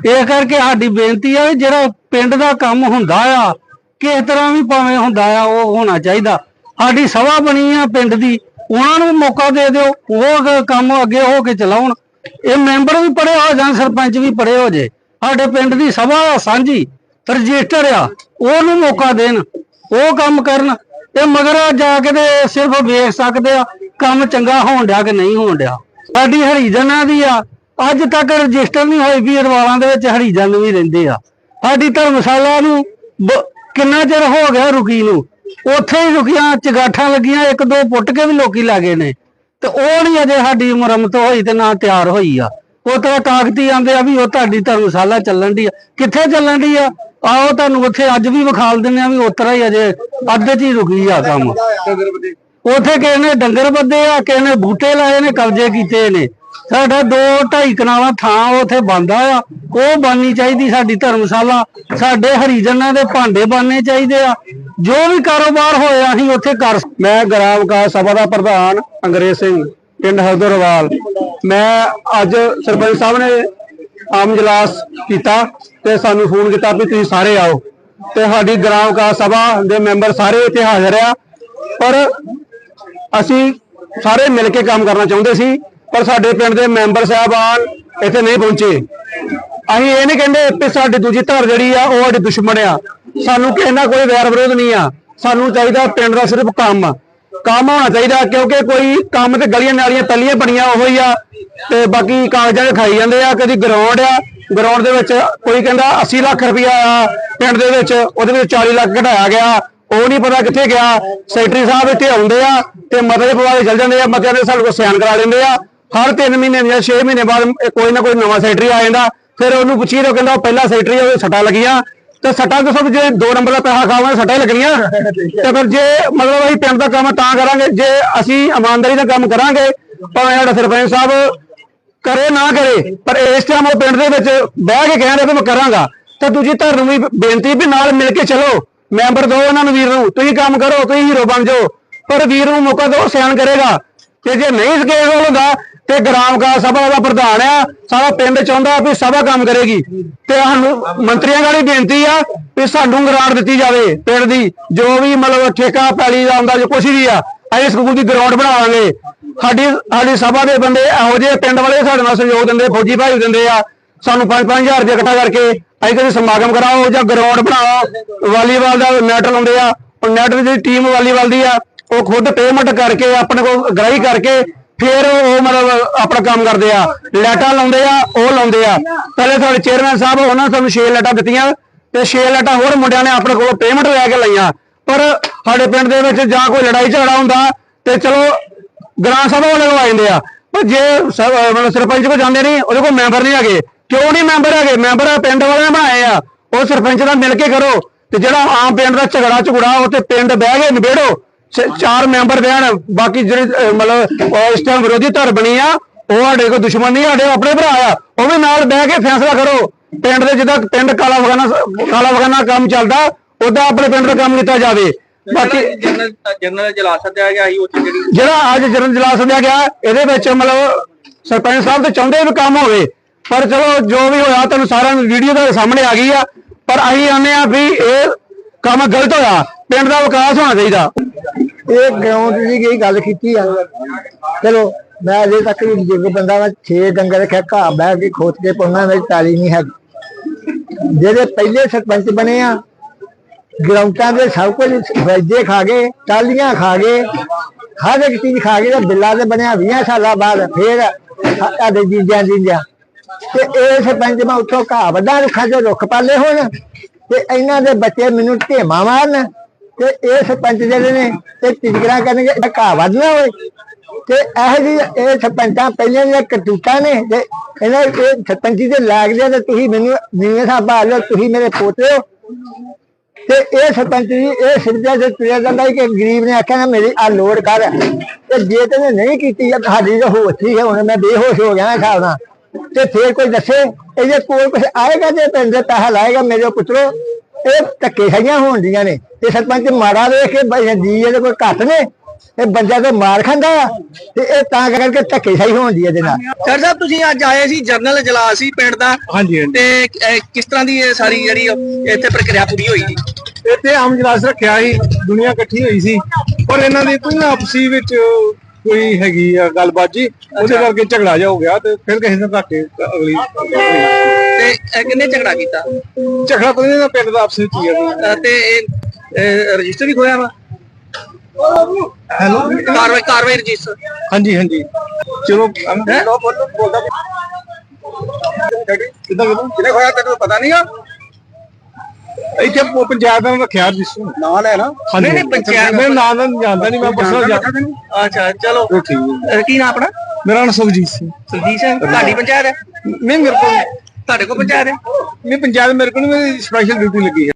ਇਹ ਕਰਕੇ ਸਾਡੀ ਬੇਨਤੀ ਆ ਜਿਹੜਾ ਪਿੰਡ ਦਾ ਕੰਮ ਹੁੰਦਾ ਆ, ਕਿਸ ਤਰ੍ਹਾਂ ਵੀ ਭਾਵੇਂ ਹੁੰਦਾ ਆ, ਉਹ ਹੋਣਾ ਚਾਹੀਦਾ। ਸਾਡੀ ਸਭਾ ਬਣੀ ਆ ਪਿੰਡ ਦੀ, ਉਹਨਾਂ ਨੂੰ ਮੌਕਾ ਦੇ ਦਿਓ, ਉਹ ਕੰਮ ਅੱਗੇ ਹੋ ਕੇ ਚਲਾਉਣ। ਇਹ ਮੈਂਬਰ ਵੀ ਪੜੇ ਹੋ ਜਾਣ ਸਰਪੰਚ ਵੀ ਪੜੇ ਹੋ ਜੇ। ਸਾਡੇ ਪਿੰਡ ਦੀ ਸਭਾ ਆ ਸਾਂਝੀ, ਰਜਿਸਟਰ ਆ, ਉਹਨੂੰ ਮੌਕਾ ਦੇਣ। ਉਹ ਕੰਮ ਕਰਨ ਤੇ ਮਗਰ ਜਾ ਕੇ ਤੇ ਸਿਰਫ ਵੇਖ ਸਕਦੇ ਆ ਕੰਮ ਚੰਗਾ ਹੋਣ ਡਿਆ ਕਿ ਨਹੀਂ ਹੋਣ ਡਿਆ। ਸਾਡੀ ਹਰੀਜਨਾਂ ਦੀ ਆ। ਅੱਜ ਤੱਕ ਰਜਿਸਟਰ ਨਹੀਂ ਹੋਈ ਵੀ ਅਰਵਾਲਾਂ ਦੇ ਵਿੱਚ ਹਰੀਜਨ ਵੀ ਰਹਿੰਦੇ ਆ। ਸਾਡੀ ਧਰਮਸ਼ਾਲਾ ਨੂੰ ਕਿੰਨਾ ਚਿਰ ਹੋ ਗਿਆ ਰੁਕੀ ਨੂੰ? ਉੱਥੇ ਹੀ ਰੁਕੀਆਂ, ਚਗਾਠਾਂ ਲੱਗੀਆਂ, ਇੱਕ ਦੋ ਪੁੱਟ ਕੇ ਵੀ ਲੋਕੀ ਲਾਗੇ ਨੇ। ਤੇ ਉਹ ਨਹੀਂ ਅਜੇ ਸਾਡੀ ਮੁਰੰਮਤ ਹੋਈ ਤੇ ਨਾ ਤਿਆਰ ਹੋਈ ਆ। ਉਹ ਤਾਂ ਕਾਗਤੀ ਆਂਦੇ ਆ ਵੀ ਉਹ ਤੁਹਾਡੀ ਧਰਮਸ਼ਾਲਾ ਚੱਲਣ ਦੀ ਆ। ਕਿੱਥੇ ਚੱਲਣ ਦੀ ਆ? ਆਓ ਤੁਹਾਨੂੰ ਉੱਥੇ ਅੱਜ ਵੀ ਵਿਖਾਲ ਦਿੰਦੇ ਆ ਵੀ ਉਤਰਾ ਹੀ ਅਜੇ ਅੱਧੇ ਚ ਹੀ ਰੁਕੀ ਆ ਕੰਮ। ਉਥੇ ਕਿਸੇ ਨੇ ਡੰਗਰ ਬੱਦੇ ਆ, ਕਿਸੇ ਨੇ ਬੂਟੇ ਲਾਏ ਨੇ, ਕਬਜ਼ੇ ਕੀਤੇ ਨੇ। ਸਾਡਾ ਦੋ ਢਾਈ ਕਨਾਲਾਂ ਥਾਂ ਉਥੇ ਬੰਦਾ ਆ। ਉਹ ਬਣਨੀ ਚਾਹੀਦੀ ਸਾਡੀ ਧਰਮਸ਼ਾਲਾ। ਸਾਡੇ ਹਰੀਜਨਾਂ ਦੇ ਭਾਂਡੇ ਬਣਨੇ ਚਾਹੀਦੇ ਆ। ਜੋ ਵੀ ਕਾਰੋਬਾਰ ਹੋਇਆ ਅਸੀਂ ਉੱਥੇ ਕਰ ਮੈਂ ਗ੍ਰਾਮ ਵਿਕਾਸ ਸਭਾ ਦਾ ਪ੍ਰਧਾਨ ਅੰਗਰੇਜ਼ ਸਿੰਘ। ਪਿੰਡ ਹਰਦੋਰਵਾਲ ਮੈਂ ਅੱਜ ਸਰਪੰਚ ਸਾਹਿਬ ਨੇ ਆਮ ਜਲਾਸ ਕੀਤਾ ਤੇ ਸਾਨੂੰ ਫੋਨ ਕੀਤਾ ਵੀ ਤੁਸੀਂ ਸਾਰੇ ਆਓ। ਤੇ ਸਾਡੀ ਗ੍ਰਾਮ ਵਿਕਾਸ ਸਭਾ ਦੇ ਮੈਂਬਰ ਸਾਰੇ ਇੱਥੇ ਹਾਜ਼ਰ ਆ। ਪਰ ਅਸੀਂ ਸਾਰੇ ਮਿਲ ਕੇ ਕੰਮ ਕਰਨਾ ਚਾਹੁੰਦੇ ਸੀ, ਪਰ ਸਾਡੇ ਪਿੰਡ ਦੇ ਮੈਂਬਰ ਸਾਹਿਬਾਨ ਇੱਥੇ ਨਹੀਂ ਪਹੁੰਚੇ। ਅਸੀਂ ਇਹ ਨਹੀਂ ਕਹਿੰਦੇ ਕਿ ਸਾਡੀ ਦੂਜੀ ਧਰ ਜਿਹੜੀ ਆ, ਉਹ ਸਾਡੀ ਦੁਸ਼ਮਣ ਆ। ਸਾਨੂੰ ਕਿਸੇ ਨਾਲ ਕੋਈ ਵੈਰ ਵਿਰੋਧ ਨਹੀਂ ਆ। ਸਾਨੂੰ ਚਾਹੀਦਾ ਪਿੰਡ ਦਾ ਸਿਰਫ ਕੰਮ। ਕੰਮ ਹੋਣਾ ਚਾਹੀਦਾ ਕਿਉਂਕਿ ਕੋਈ ਕੰਮ ਤੇ ਗਲੀਆਂ ਨਾਲੀਆਂ ਤਲੀਆਂ ਬਣੀਆਂ ਉਹੋ ਹੀ ਆ ਤੇ ਬਾਕੀ ਕਾਗਜ਼ਾਂ 'ਚ ਖਾਈ ਜਾਂਦੇ ਆ ਕਦੀ ਗਰਾਊਂਡ ਆ ਗਰਾਊਂਡ ਦੇ ਵਿੱਚ ਕੋਈ ਕਹਿੰਦਾ 80 ਲੱਖ ਰੁਪਇਆ ਆ ਪਿੰਡ ਦੇ ਵਿੱਚ ਉਹਦੇ ਵਿੱਚ 40 ਲੱਖ ਘਟਾਇਆ ਗਿਆ ਉਹ ਨਹੀਂ ਪਤਾ ਕਿੱਥੇ ਗਿਆ ਸੈਕਟਰੀ ਸਾਹਿਬ ਇੱਥੇ ਆਉਂਦੇ ਆ ਤੇ ਮਤੇ ਪਵਾ ਕੇ ਚਲ ਜਾਂਦੇ ਆ ਮਤਿਆਂ ਦੇ ਸਾਡੇ ਕੋਲ ਸਿਆਣ ਕਰਾ ਲੈਂਦੇ ਆ ਹਰ 3 ਮਹੀਨੇ ਜਾਂ 6 ਮਹੀਨੇ ਬਾਅਦ ਕੋਈ ਨਾ ਕੋਈ ਨਵਾਂ ਸੈਕਟਰੀ ਆ ਜਾਂਦਾ ਫਿਰ ਉਹਨੂੰ ਪੁੱਛੀ ਤਾਂ ਕਹਿੰਦਾ ਉਹ ਪਹਿਲਾ ਸੈਕਟਰੀ ਆ, ਉਹਦੇ ਸੱਟਾਂ ਲੱਗੀਆਂ ਤੇ ਸੱਟਾਂ ਤੋਂ ਸਭ ਜੇ 2 ਨੰਬਰ ਦਾ ਪੈਸਾ ਖਾਵਾਂਗੇ ਸੱਟਾਂ ਹੀ ਲੱਗਣੀਆਂ। *laughs* ਤੇ ਫਿਰ ਜੇ ਮਤਲਬ ਅਸੀਂ ਪਿੰਡ ਦਾ ਕੰਮ ਤਾਂ ਕਰਾਂਗੇ ਜੇ ਅਸੀਂ ਇਮਾਨਦਾਰੀ ਦਾ ਕੰਮ ਕਰਾਂਗੇ ਭਾਵੇਂ ਸਾਡਾ ਸਰਪੰਚ ਸਾਹਿਬ ਕਰੇ ਨਾ ਕਰੇ ਪਰ ਇਸ ਟਾਈਮ ਉਹ ਪਿੰਡ ਦੇ ਵਿੱਚ ਬਹਿ ਕੇ ਕਹਿੰਦੇ ਵੀ ਮੈਂ ਕਰਾਂਗਾ। ਤਾਂ ਦੂਜੀ ਧਿਰ ਨੂੰ ਵੀ ਬੇਨਤੀ ਵੀ ਨਾਲ ਮਿਲ ਕੇ ਚਲੋ। ਮੈਂਬਰ ਦਿਓ ਉਹਨਾਂ ਨੂੰ ਵੀਰ ਨੂੰ। ਤੁਸੀਂ ਕੰਮ ਕਰੋ ਤੁਸੀਂ ਹੀਰੋ ਬਣ ਜਾਓ। ਪਰ ਵੀਰ ਨੂੰ ਮੌਕਾ ਦਿਓ ਸਿਆਣ ਕਰੇਗਾ। ਤੇ ਜੇ ਨਹੀਂ ਸਕੇਲ ਹੁੰਦਾ ਤੇ ਗ੍ਰਾਮ ਵਿਕਾਸ ਸਭਾ ਦਾ ਪ੍ਰਧਾਨ ਆ, ਸਾਰਾ ਪਿੰਡ ਚਾਹੁੰਦਾ ਵੀ ਸਭਾ ਕੰਮ ਕਰੇਗੀ। ਤੇ ਸਾਨੂੰ ਮੰਤਰੀਆਂ ਵਾਲੀ ਬੇਨਤੀ ਆ ਵੀ ਸਾਨੂੰ ਗਰਾਂਟ ਦਿੱਤੀ ਜਾਵੇ ਪਿੰਡ ਦੀ, ਜੋ ਵੀ ਮਤਲਬ ਠੇਕਾ, ਪੈਲੀ ਦਾ ਹੁੰਦਾ ਜੋ ਕੁਛ ਵੀ ਆ, ਅਸੀਂ ਸਕੂਲ ਦੀ ਗਰਾਊਂਡ ਬਣਾਵਾਂਗੇ। ਸਾਡੀ ਸਾਡੀ ਸਭਾ ਦੇ ਬੰਦੇ ਇਹੋ ਜਿਹੇ ਪਿੰਡ ਵਾਲੇ ਸਾਡੇ ਨਾਲ ਸਹਿਯੋਗ ਦਿੰਦੇ, ਫੌਜੀ ਭਾਈ ਦਿੰਦੇ ਆ। ਸਾਨੂੰ 5-5000 ਰੁਪਏ ਇਕੱਠਾ ਕਰਕੇ ਅਸੀਂ ਕਦੇ ਸਮਾਗਮ ਕਰਾਓ ਜਾਂ ਗਰਾਊਂਡ ਬਣਾਓ। ਵਾਲੀਬਾਲ ਦਾ ਨੈਟ ਲਾਉਂਦੇ ਆ, ਉਹ ਨੈਟ ਦੀ ਟੀਮ ਵਾਲੀਬਾਲ ਦੀ ਆ, ਉਹ ਖੁਦ ਪੇਮੈਂਟ ਕਰਕੇ, ਆਪਣੇ ਕੋਲ ਗ੍ਰਾਈ ਕਰਕੇ ਫਿਰ ਉਹ ਮਤਲਬ ਆਪਣਾ ਕੰਮ ਕਰਦੇ ਆ, ਲਾਈਟਾਂ ਲਾਉਂਦੇ ਆ, ਉਹ ਲਾਉਂਦੇ ਆ। ਪਹਿਲੇ ਤੁਹਾਡੇ ਚੇਅਰਮੈਨ ਸਾਹਿਬ, ਉਹਨਾਂ ਨੇ ਸਾਨੂੰ 6 ਲਾਈਟਾਂ ਦਿੱਤੀਆਂ ਤੇ 6 ਲੈਟਾਂ ਹੋਰ ਮੁੰਡਿਆਂ ਨੇ ਆਪਣੇ ਕੋਲ ਪੇਮੈਂਟ ਲੈ ਕੇ ਲਈਆਂ। ਪਰ ਸਾਡੇ ਪਿੰਡ ਦੇ ਵਿੱਚ ਜਾਂ ਕੋਈ ਲੜਾਈ ਝਗੜਾ ਹੁੰਦਾ ਤੇ ਚਲੋ ਗ੍ਰਾਮ ਸਭਾ ਵਾਲੇ ਲਵਾ ਜਾਂਦੇ ਆ। ਪਰ ਜੇ ਮਤਲਬ ਸਰਪੰਚ ਕੋ ਜਾਂਦੇ ਨਹੀਂ, ਉਹਦੇ ਕੋਲ ਮੈਂਬਰ ਨਹੀਂ ਹੈਗੇ। ਕਿਉਂ ਨਹੀਂ ਮੈਂਬਰ ਹੈਗੇ? ਮੈਂਬਰ ਪਿੰਡ ਵਾਲਿਆਂ ਬਣਾਏ ਆ। ਉਹ ਸਰਪੰਚ ਨਾਲ ਮਿਲ ਕੇ ਕਰੋ ਤੇ ਜਿਹੜਾ ਆਮ ਪਿੰਡ ਦਾ ਝਗੜਾ ਝਗੜਾ, ਉਹ ਤੇ ਪਿੰਡ ਬਹਿ ਕੇ ਨਿਬੇੜੋ। ਚਾਰ ਮੈਂਬਰ ਬਹਿਣ ਬਾਕੀ ਜਿਹੜੇ ਮਤਲਬ ਇਸ ਟਾਈਮ ਵਿਰੋਧੀ ਧਿਰ ਬਣੀ ਆ ਉਹ ਸਾਡੇ ਕੋਲ ਦੁਸ਼ਮਣ ਨਹੀਂ ਸਾਡੇ ਆਪਣੇ ਭਰਾ ਆ। ਉਹ ਵੀ ਨਾਲ ਬਹਿ ਕੇ ਫੈਸਲਾ ਕਰੋ। ਪਿੰਡ ਦੇ ਜਿੱਦਾਂ ਪਿੰਡ ਕਾਲਾ ਵਗਾਨਾ ਕਾਲਾ ਵਗਾਨਾ ਕੰਮ ਚੱਲਦਾ ਉਦਾਂ ਆਪਣੇ ਪਿੰਡ ਦਾ ਕੰਮ ਕੀਤਾ ਜਾਵੇ। ਬਾਕੀ ਜਨਰਲ ਜਨਰਲ ਜਲਾ ਸੱਦਿਆ ਗਿਆ ਸੀ ਉੱਥੇ ਜਿਹੜੀ ਜਿਹੜਾ ਅੱਜ ਜਨਰਲ ਜਲਾ ਸੱਦਿਆ ਗਿਆ ਇਹਦੇ ਵਿੱਚ ਮਤਲਬ ਸਰਪੰਚ ਸਾਹਿਬ ਤੇ ਚਾਹੁੰਦੇ ਵੀ ਕੰਮ ਹੋਵੇ। ਪਰ ਚਲੋ ਜੋ ਵੀ ਹੋਇਆ ਤੁਹਾਨੂੰ ਸਾਰਿਆਂ ਨੂੰ ਵੀਡੀਓ ਦੇ ਸਾਹਮਣੇ ਆ ਗਈ ਆ। ਪਰ ਅਸੀਂ ਆਨੇ ਆ ਵੀ ਇਹ ਕੰਮ ਗਲਤ ਹੋਇਆ। ਪਿੰਡ ਦਾ ਵਿਕਾਸ ਹੋਣਾ ਚਾਹੀਦਾ। ਇਹ ਗਰਾਊਂਡ ਦੀ ਗਈ ਗੱਲ ਕੀਤੀ ਆ? ਚਲੋ, ਮੈਂ ਅਜੇ ਤੱਕ ਵੀ ਬਜ਼ੁਰਗ ਬੰਦਾ ਮੈਂ 6 ਡੰਗਰ ਰੱਖਿਆ ਘਾਹ ਬਹਿ ਕੇ ਖੋਤ ਕੇ ਪਾਉਣਾ ਮੇਰੀ ਤਾਲੀ ਨਹੀਂ ਹੈ ਜਿਹੜੇ ਪਹਿਲੇ ਸਰਪੰਚ ਬਣੇ ਆ, ਗਰਾਊਂਡਾਂ ਦੇ ਸਭ ਕੁਝ ਵੈਜੇ ਖਾ ਗਏ, ਟਾਲੀਆਂ ਖਾ ਗਏ, ਹਰ ਇੱਕ ਚੀਜ਼ ਖਾ ਗਏ ਤੇ ਬਿੱਲਾ ਤੇ ਬਣਿਆ 20 ਸਾਲਾਂ ਬਾਅਦ ਫੇਰ ਸਾਡੇ ਜੀਜਾਂ ਜੀਜਾਂ ਤੇ ਇਹ ਸਰਪੰਚ ਮੈਂ ਉੱਥੋਂ ਘਾਹ ਵੱਡਾ ਰੁੱਖਾਂ ਚੋਂ ਰੁੱਖ ਪਾਲੇ ਹੋਣ ਤੇ ਇਹਨਾਂ ਦੇ ਬੱਚੇ ਮੈਨੂੰ ਢੇਮਾ ਮਾਰਨ। ਤੇ ਇਹ ਸਰਪੰਚ ਜਿਹੜੇ ਨੇ ਤੇ ਟਿਕਰਾਂ ਕਰਨਗੇ, ਇਹ ਘਾਹ ਵੱਢਣਾ ਹੋਏ ਤੇ ਇਹ ਜੀ ਇਹ ਸਰਪੰਚਾਂ ਪਹਿਲਾਂ ਦੀਆਂ ਕਰਤੂਤਾਂ ਨੇ, ਤੇ ਇਹਨਾਂ ਇਹ ਸਰਪੰਚੀ ਦੇ ਲੱਗਦੇ ਤੇ ਤੁਸੀਂ ਮੈਨੂੰ ਨੀਵੇਂ ਸਾਬਾ ਲਓ, ਤੁਸੀਂ ਮੇਰੇ ਪੋਤੇ ਹੋ। ਤੇ ਇਹ ਸਰਪੰਚ ਜੀ, ਇਹ ਸਿੱਧਾ ਜੇ ਤੁਰਿਆ ਜਾਂਦਾ ਕਿ ਗਰੀਬ ਨੇ ਆਖਿਆ ਨਾ, ਮੇਰੀ ਆ ਲੋੜ ਕਰ। ਤੇ ਜੇ ਤੈਨੇ ਨਹੀਂ ਕੀਤੀ ਆ ਸਾਡੀ ਤਾਂ ਹੋਸ਼ ਹੈ ਹੁਣ ਮੈਂ ਬੇਹੋਸ਼ ਹੋ ਗਿਆ ਹਿਸਾਬ ਨਾਲ। ਤੇ ਫੇਰ ਕੋਈ ਦੱਸੇ, ਇਹਦੇ ਕੋਲ ਕੁਝ ਆਏਗਾ ਤੇ ਪਿੰਡ ਦੇ ਪੈਸਾ ਲਾਏਗਾ ਮੇਰੇ ਪੁੱਤਰੋ? ਇਹ ਧੱਕੇ ਖਾਈਆਂ ਹੋਣਦੀਆਂ ਨੇ। ਤੇ ਸਰਪੰਚ ਮਾੜਾ ਵੇਖ ਕੇ ਬਈ ਜੀ ਇਹਦੇ ਕੋਈ ਘੱਟ ਨੇ। ਇਹ ਬੰਦਾ ਤੇ ਮਾਰ ਖਾਂਦਾ ਆ। ਤੇ ਇਹ ਤਾਂ ਕਰਕੇ ਧੱਕੇ ਖਾਈ ਹੋਣਦੀ ਇਹਦੇ ਨਾਲ। ਸਰ ਸਾਹਿਬ ਤੁਸੀਂ ਅੱਜ ਆਏ ਸੀ ਜਨਰਲ ਜਲਾ ਸੀ ਪਿੰਡ ਦਾ। ਹਾਂਜੀ ਤੇ ਕਿਸ ਤਰ੍ਹਾਂ ਦੀ ਇਹ ਸਾਰੀ ਜਿਹੜੀ ਇੱਥੇ ਪ੍ਰਕਿਰਿਆ ਪੂਰੀ ਹੋਈ ਜੀ ਇੱਥੇ ਆਮ ਜਲਾਸ ਰੱਖਿਆ ਸੀ। ਦੁਨੀਆ ਇਕੱਠੀ ਹੋਈ ਸੀ। ਪਰ ਇਹਨਾਂ ਦੀ ਕੋਈ ਨਾ ਆਪਸੀ ਵਿੱਚ ਕੋਈ ਹੈਗੀ ਆ ਗੱਲਬਾਤ ਜੀ ਉਹਦੇ ਕਰਕੇ ਝਗੜਾ ਜਾ ਹੋ ਗਿਆ ਤੇ ਫਿਰ ਕਿਸੇ ਨੇ ਧੱਕੇ ਅਗਲੀ ਤੇ ਇਹ ਕਿੰਨੇ ਝਗੜਾ ਕੀਤਾ? ਝਗੜਾ ਕੋਈ ਨਹੀਂ ਪਿੰਡ ਦਾ ਆਪਸ ਵਿੱਚ ਹੀ ਆ ਅਹ, ਤੇ ਇਹ ਰਜਿਸਟਰ ਵੀ ਖੋਇਆ ਵਾ? ਹੈਲੋ? ਕਾਰਵਾਈ ਕਾਰਵਾਈ ਰਜਿਸਟਰ? ਹਾਂਜੀ ਹਾਂਜੀ। ਚਲੋ ਬੋਲੋ ਬੋਲਦਾ ਕਿਦਾਂ? ਕਿਹਨੇ ਖੋਇਆ ਤੈਨੂੰ ਪਤਾ ਨਹੀਂਗਾ ਇੱਥੇ ਪ- ਪੰਚਾਇਤ ਨੇ ਰੱਖਿਆ ਰਜਿਸਟਰ ਨਾਲ ਹੈ ਨਾ? ਨਹੀਂ, ਨਹੀਂ, ਪੰਚਾਇਤ- ਮੈਂ ਨਾਂ ਦਾ ਨੀ ਜਾਣਦਾ ਨਹੀਂ ਮੈਂ ਪਰਸਨਲ ਜਾਣਦਾ ਅੱਛਾ ਚਲੋ। ਠੀਕ ਹੈ। ਅਹ, ਕੀ ਨਾਮ ਆਪਣਾ? ਮੇਰਾ ਨਾਮ ਸੁਖਜੀਤ ਸਿੰਘ। ਸੁਰਜੀਤ ਸਿੰਘ। ਤੁਹਾਡੀ ਪੰਚਾਇਤ ਹੈ? ਨਹੀਂ ਮੇਰੇ ਕੋਲ ਤੁਹਾਡੇ ਕੋਲ ਪੰਚਾਇਤ ਹੈ? ਨਹੀਂ ਪੰਚਾਇਤ ਮੇਰੇ ਕੋਲ ਨਹੀਂ ਮੇਰੀ ਸਪੈਸ਼ਲ ਡਿਊਟੀ ਲੱਗੀ ਹੈ।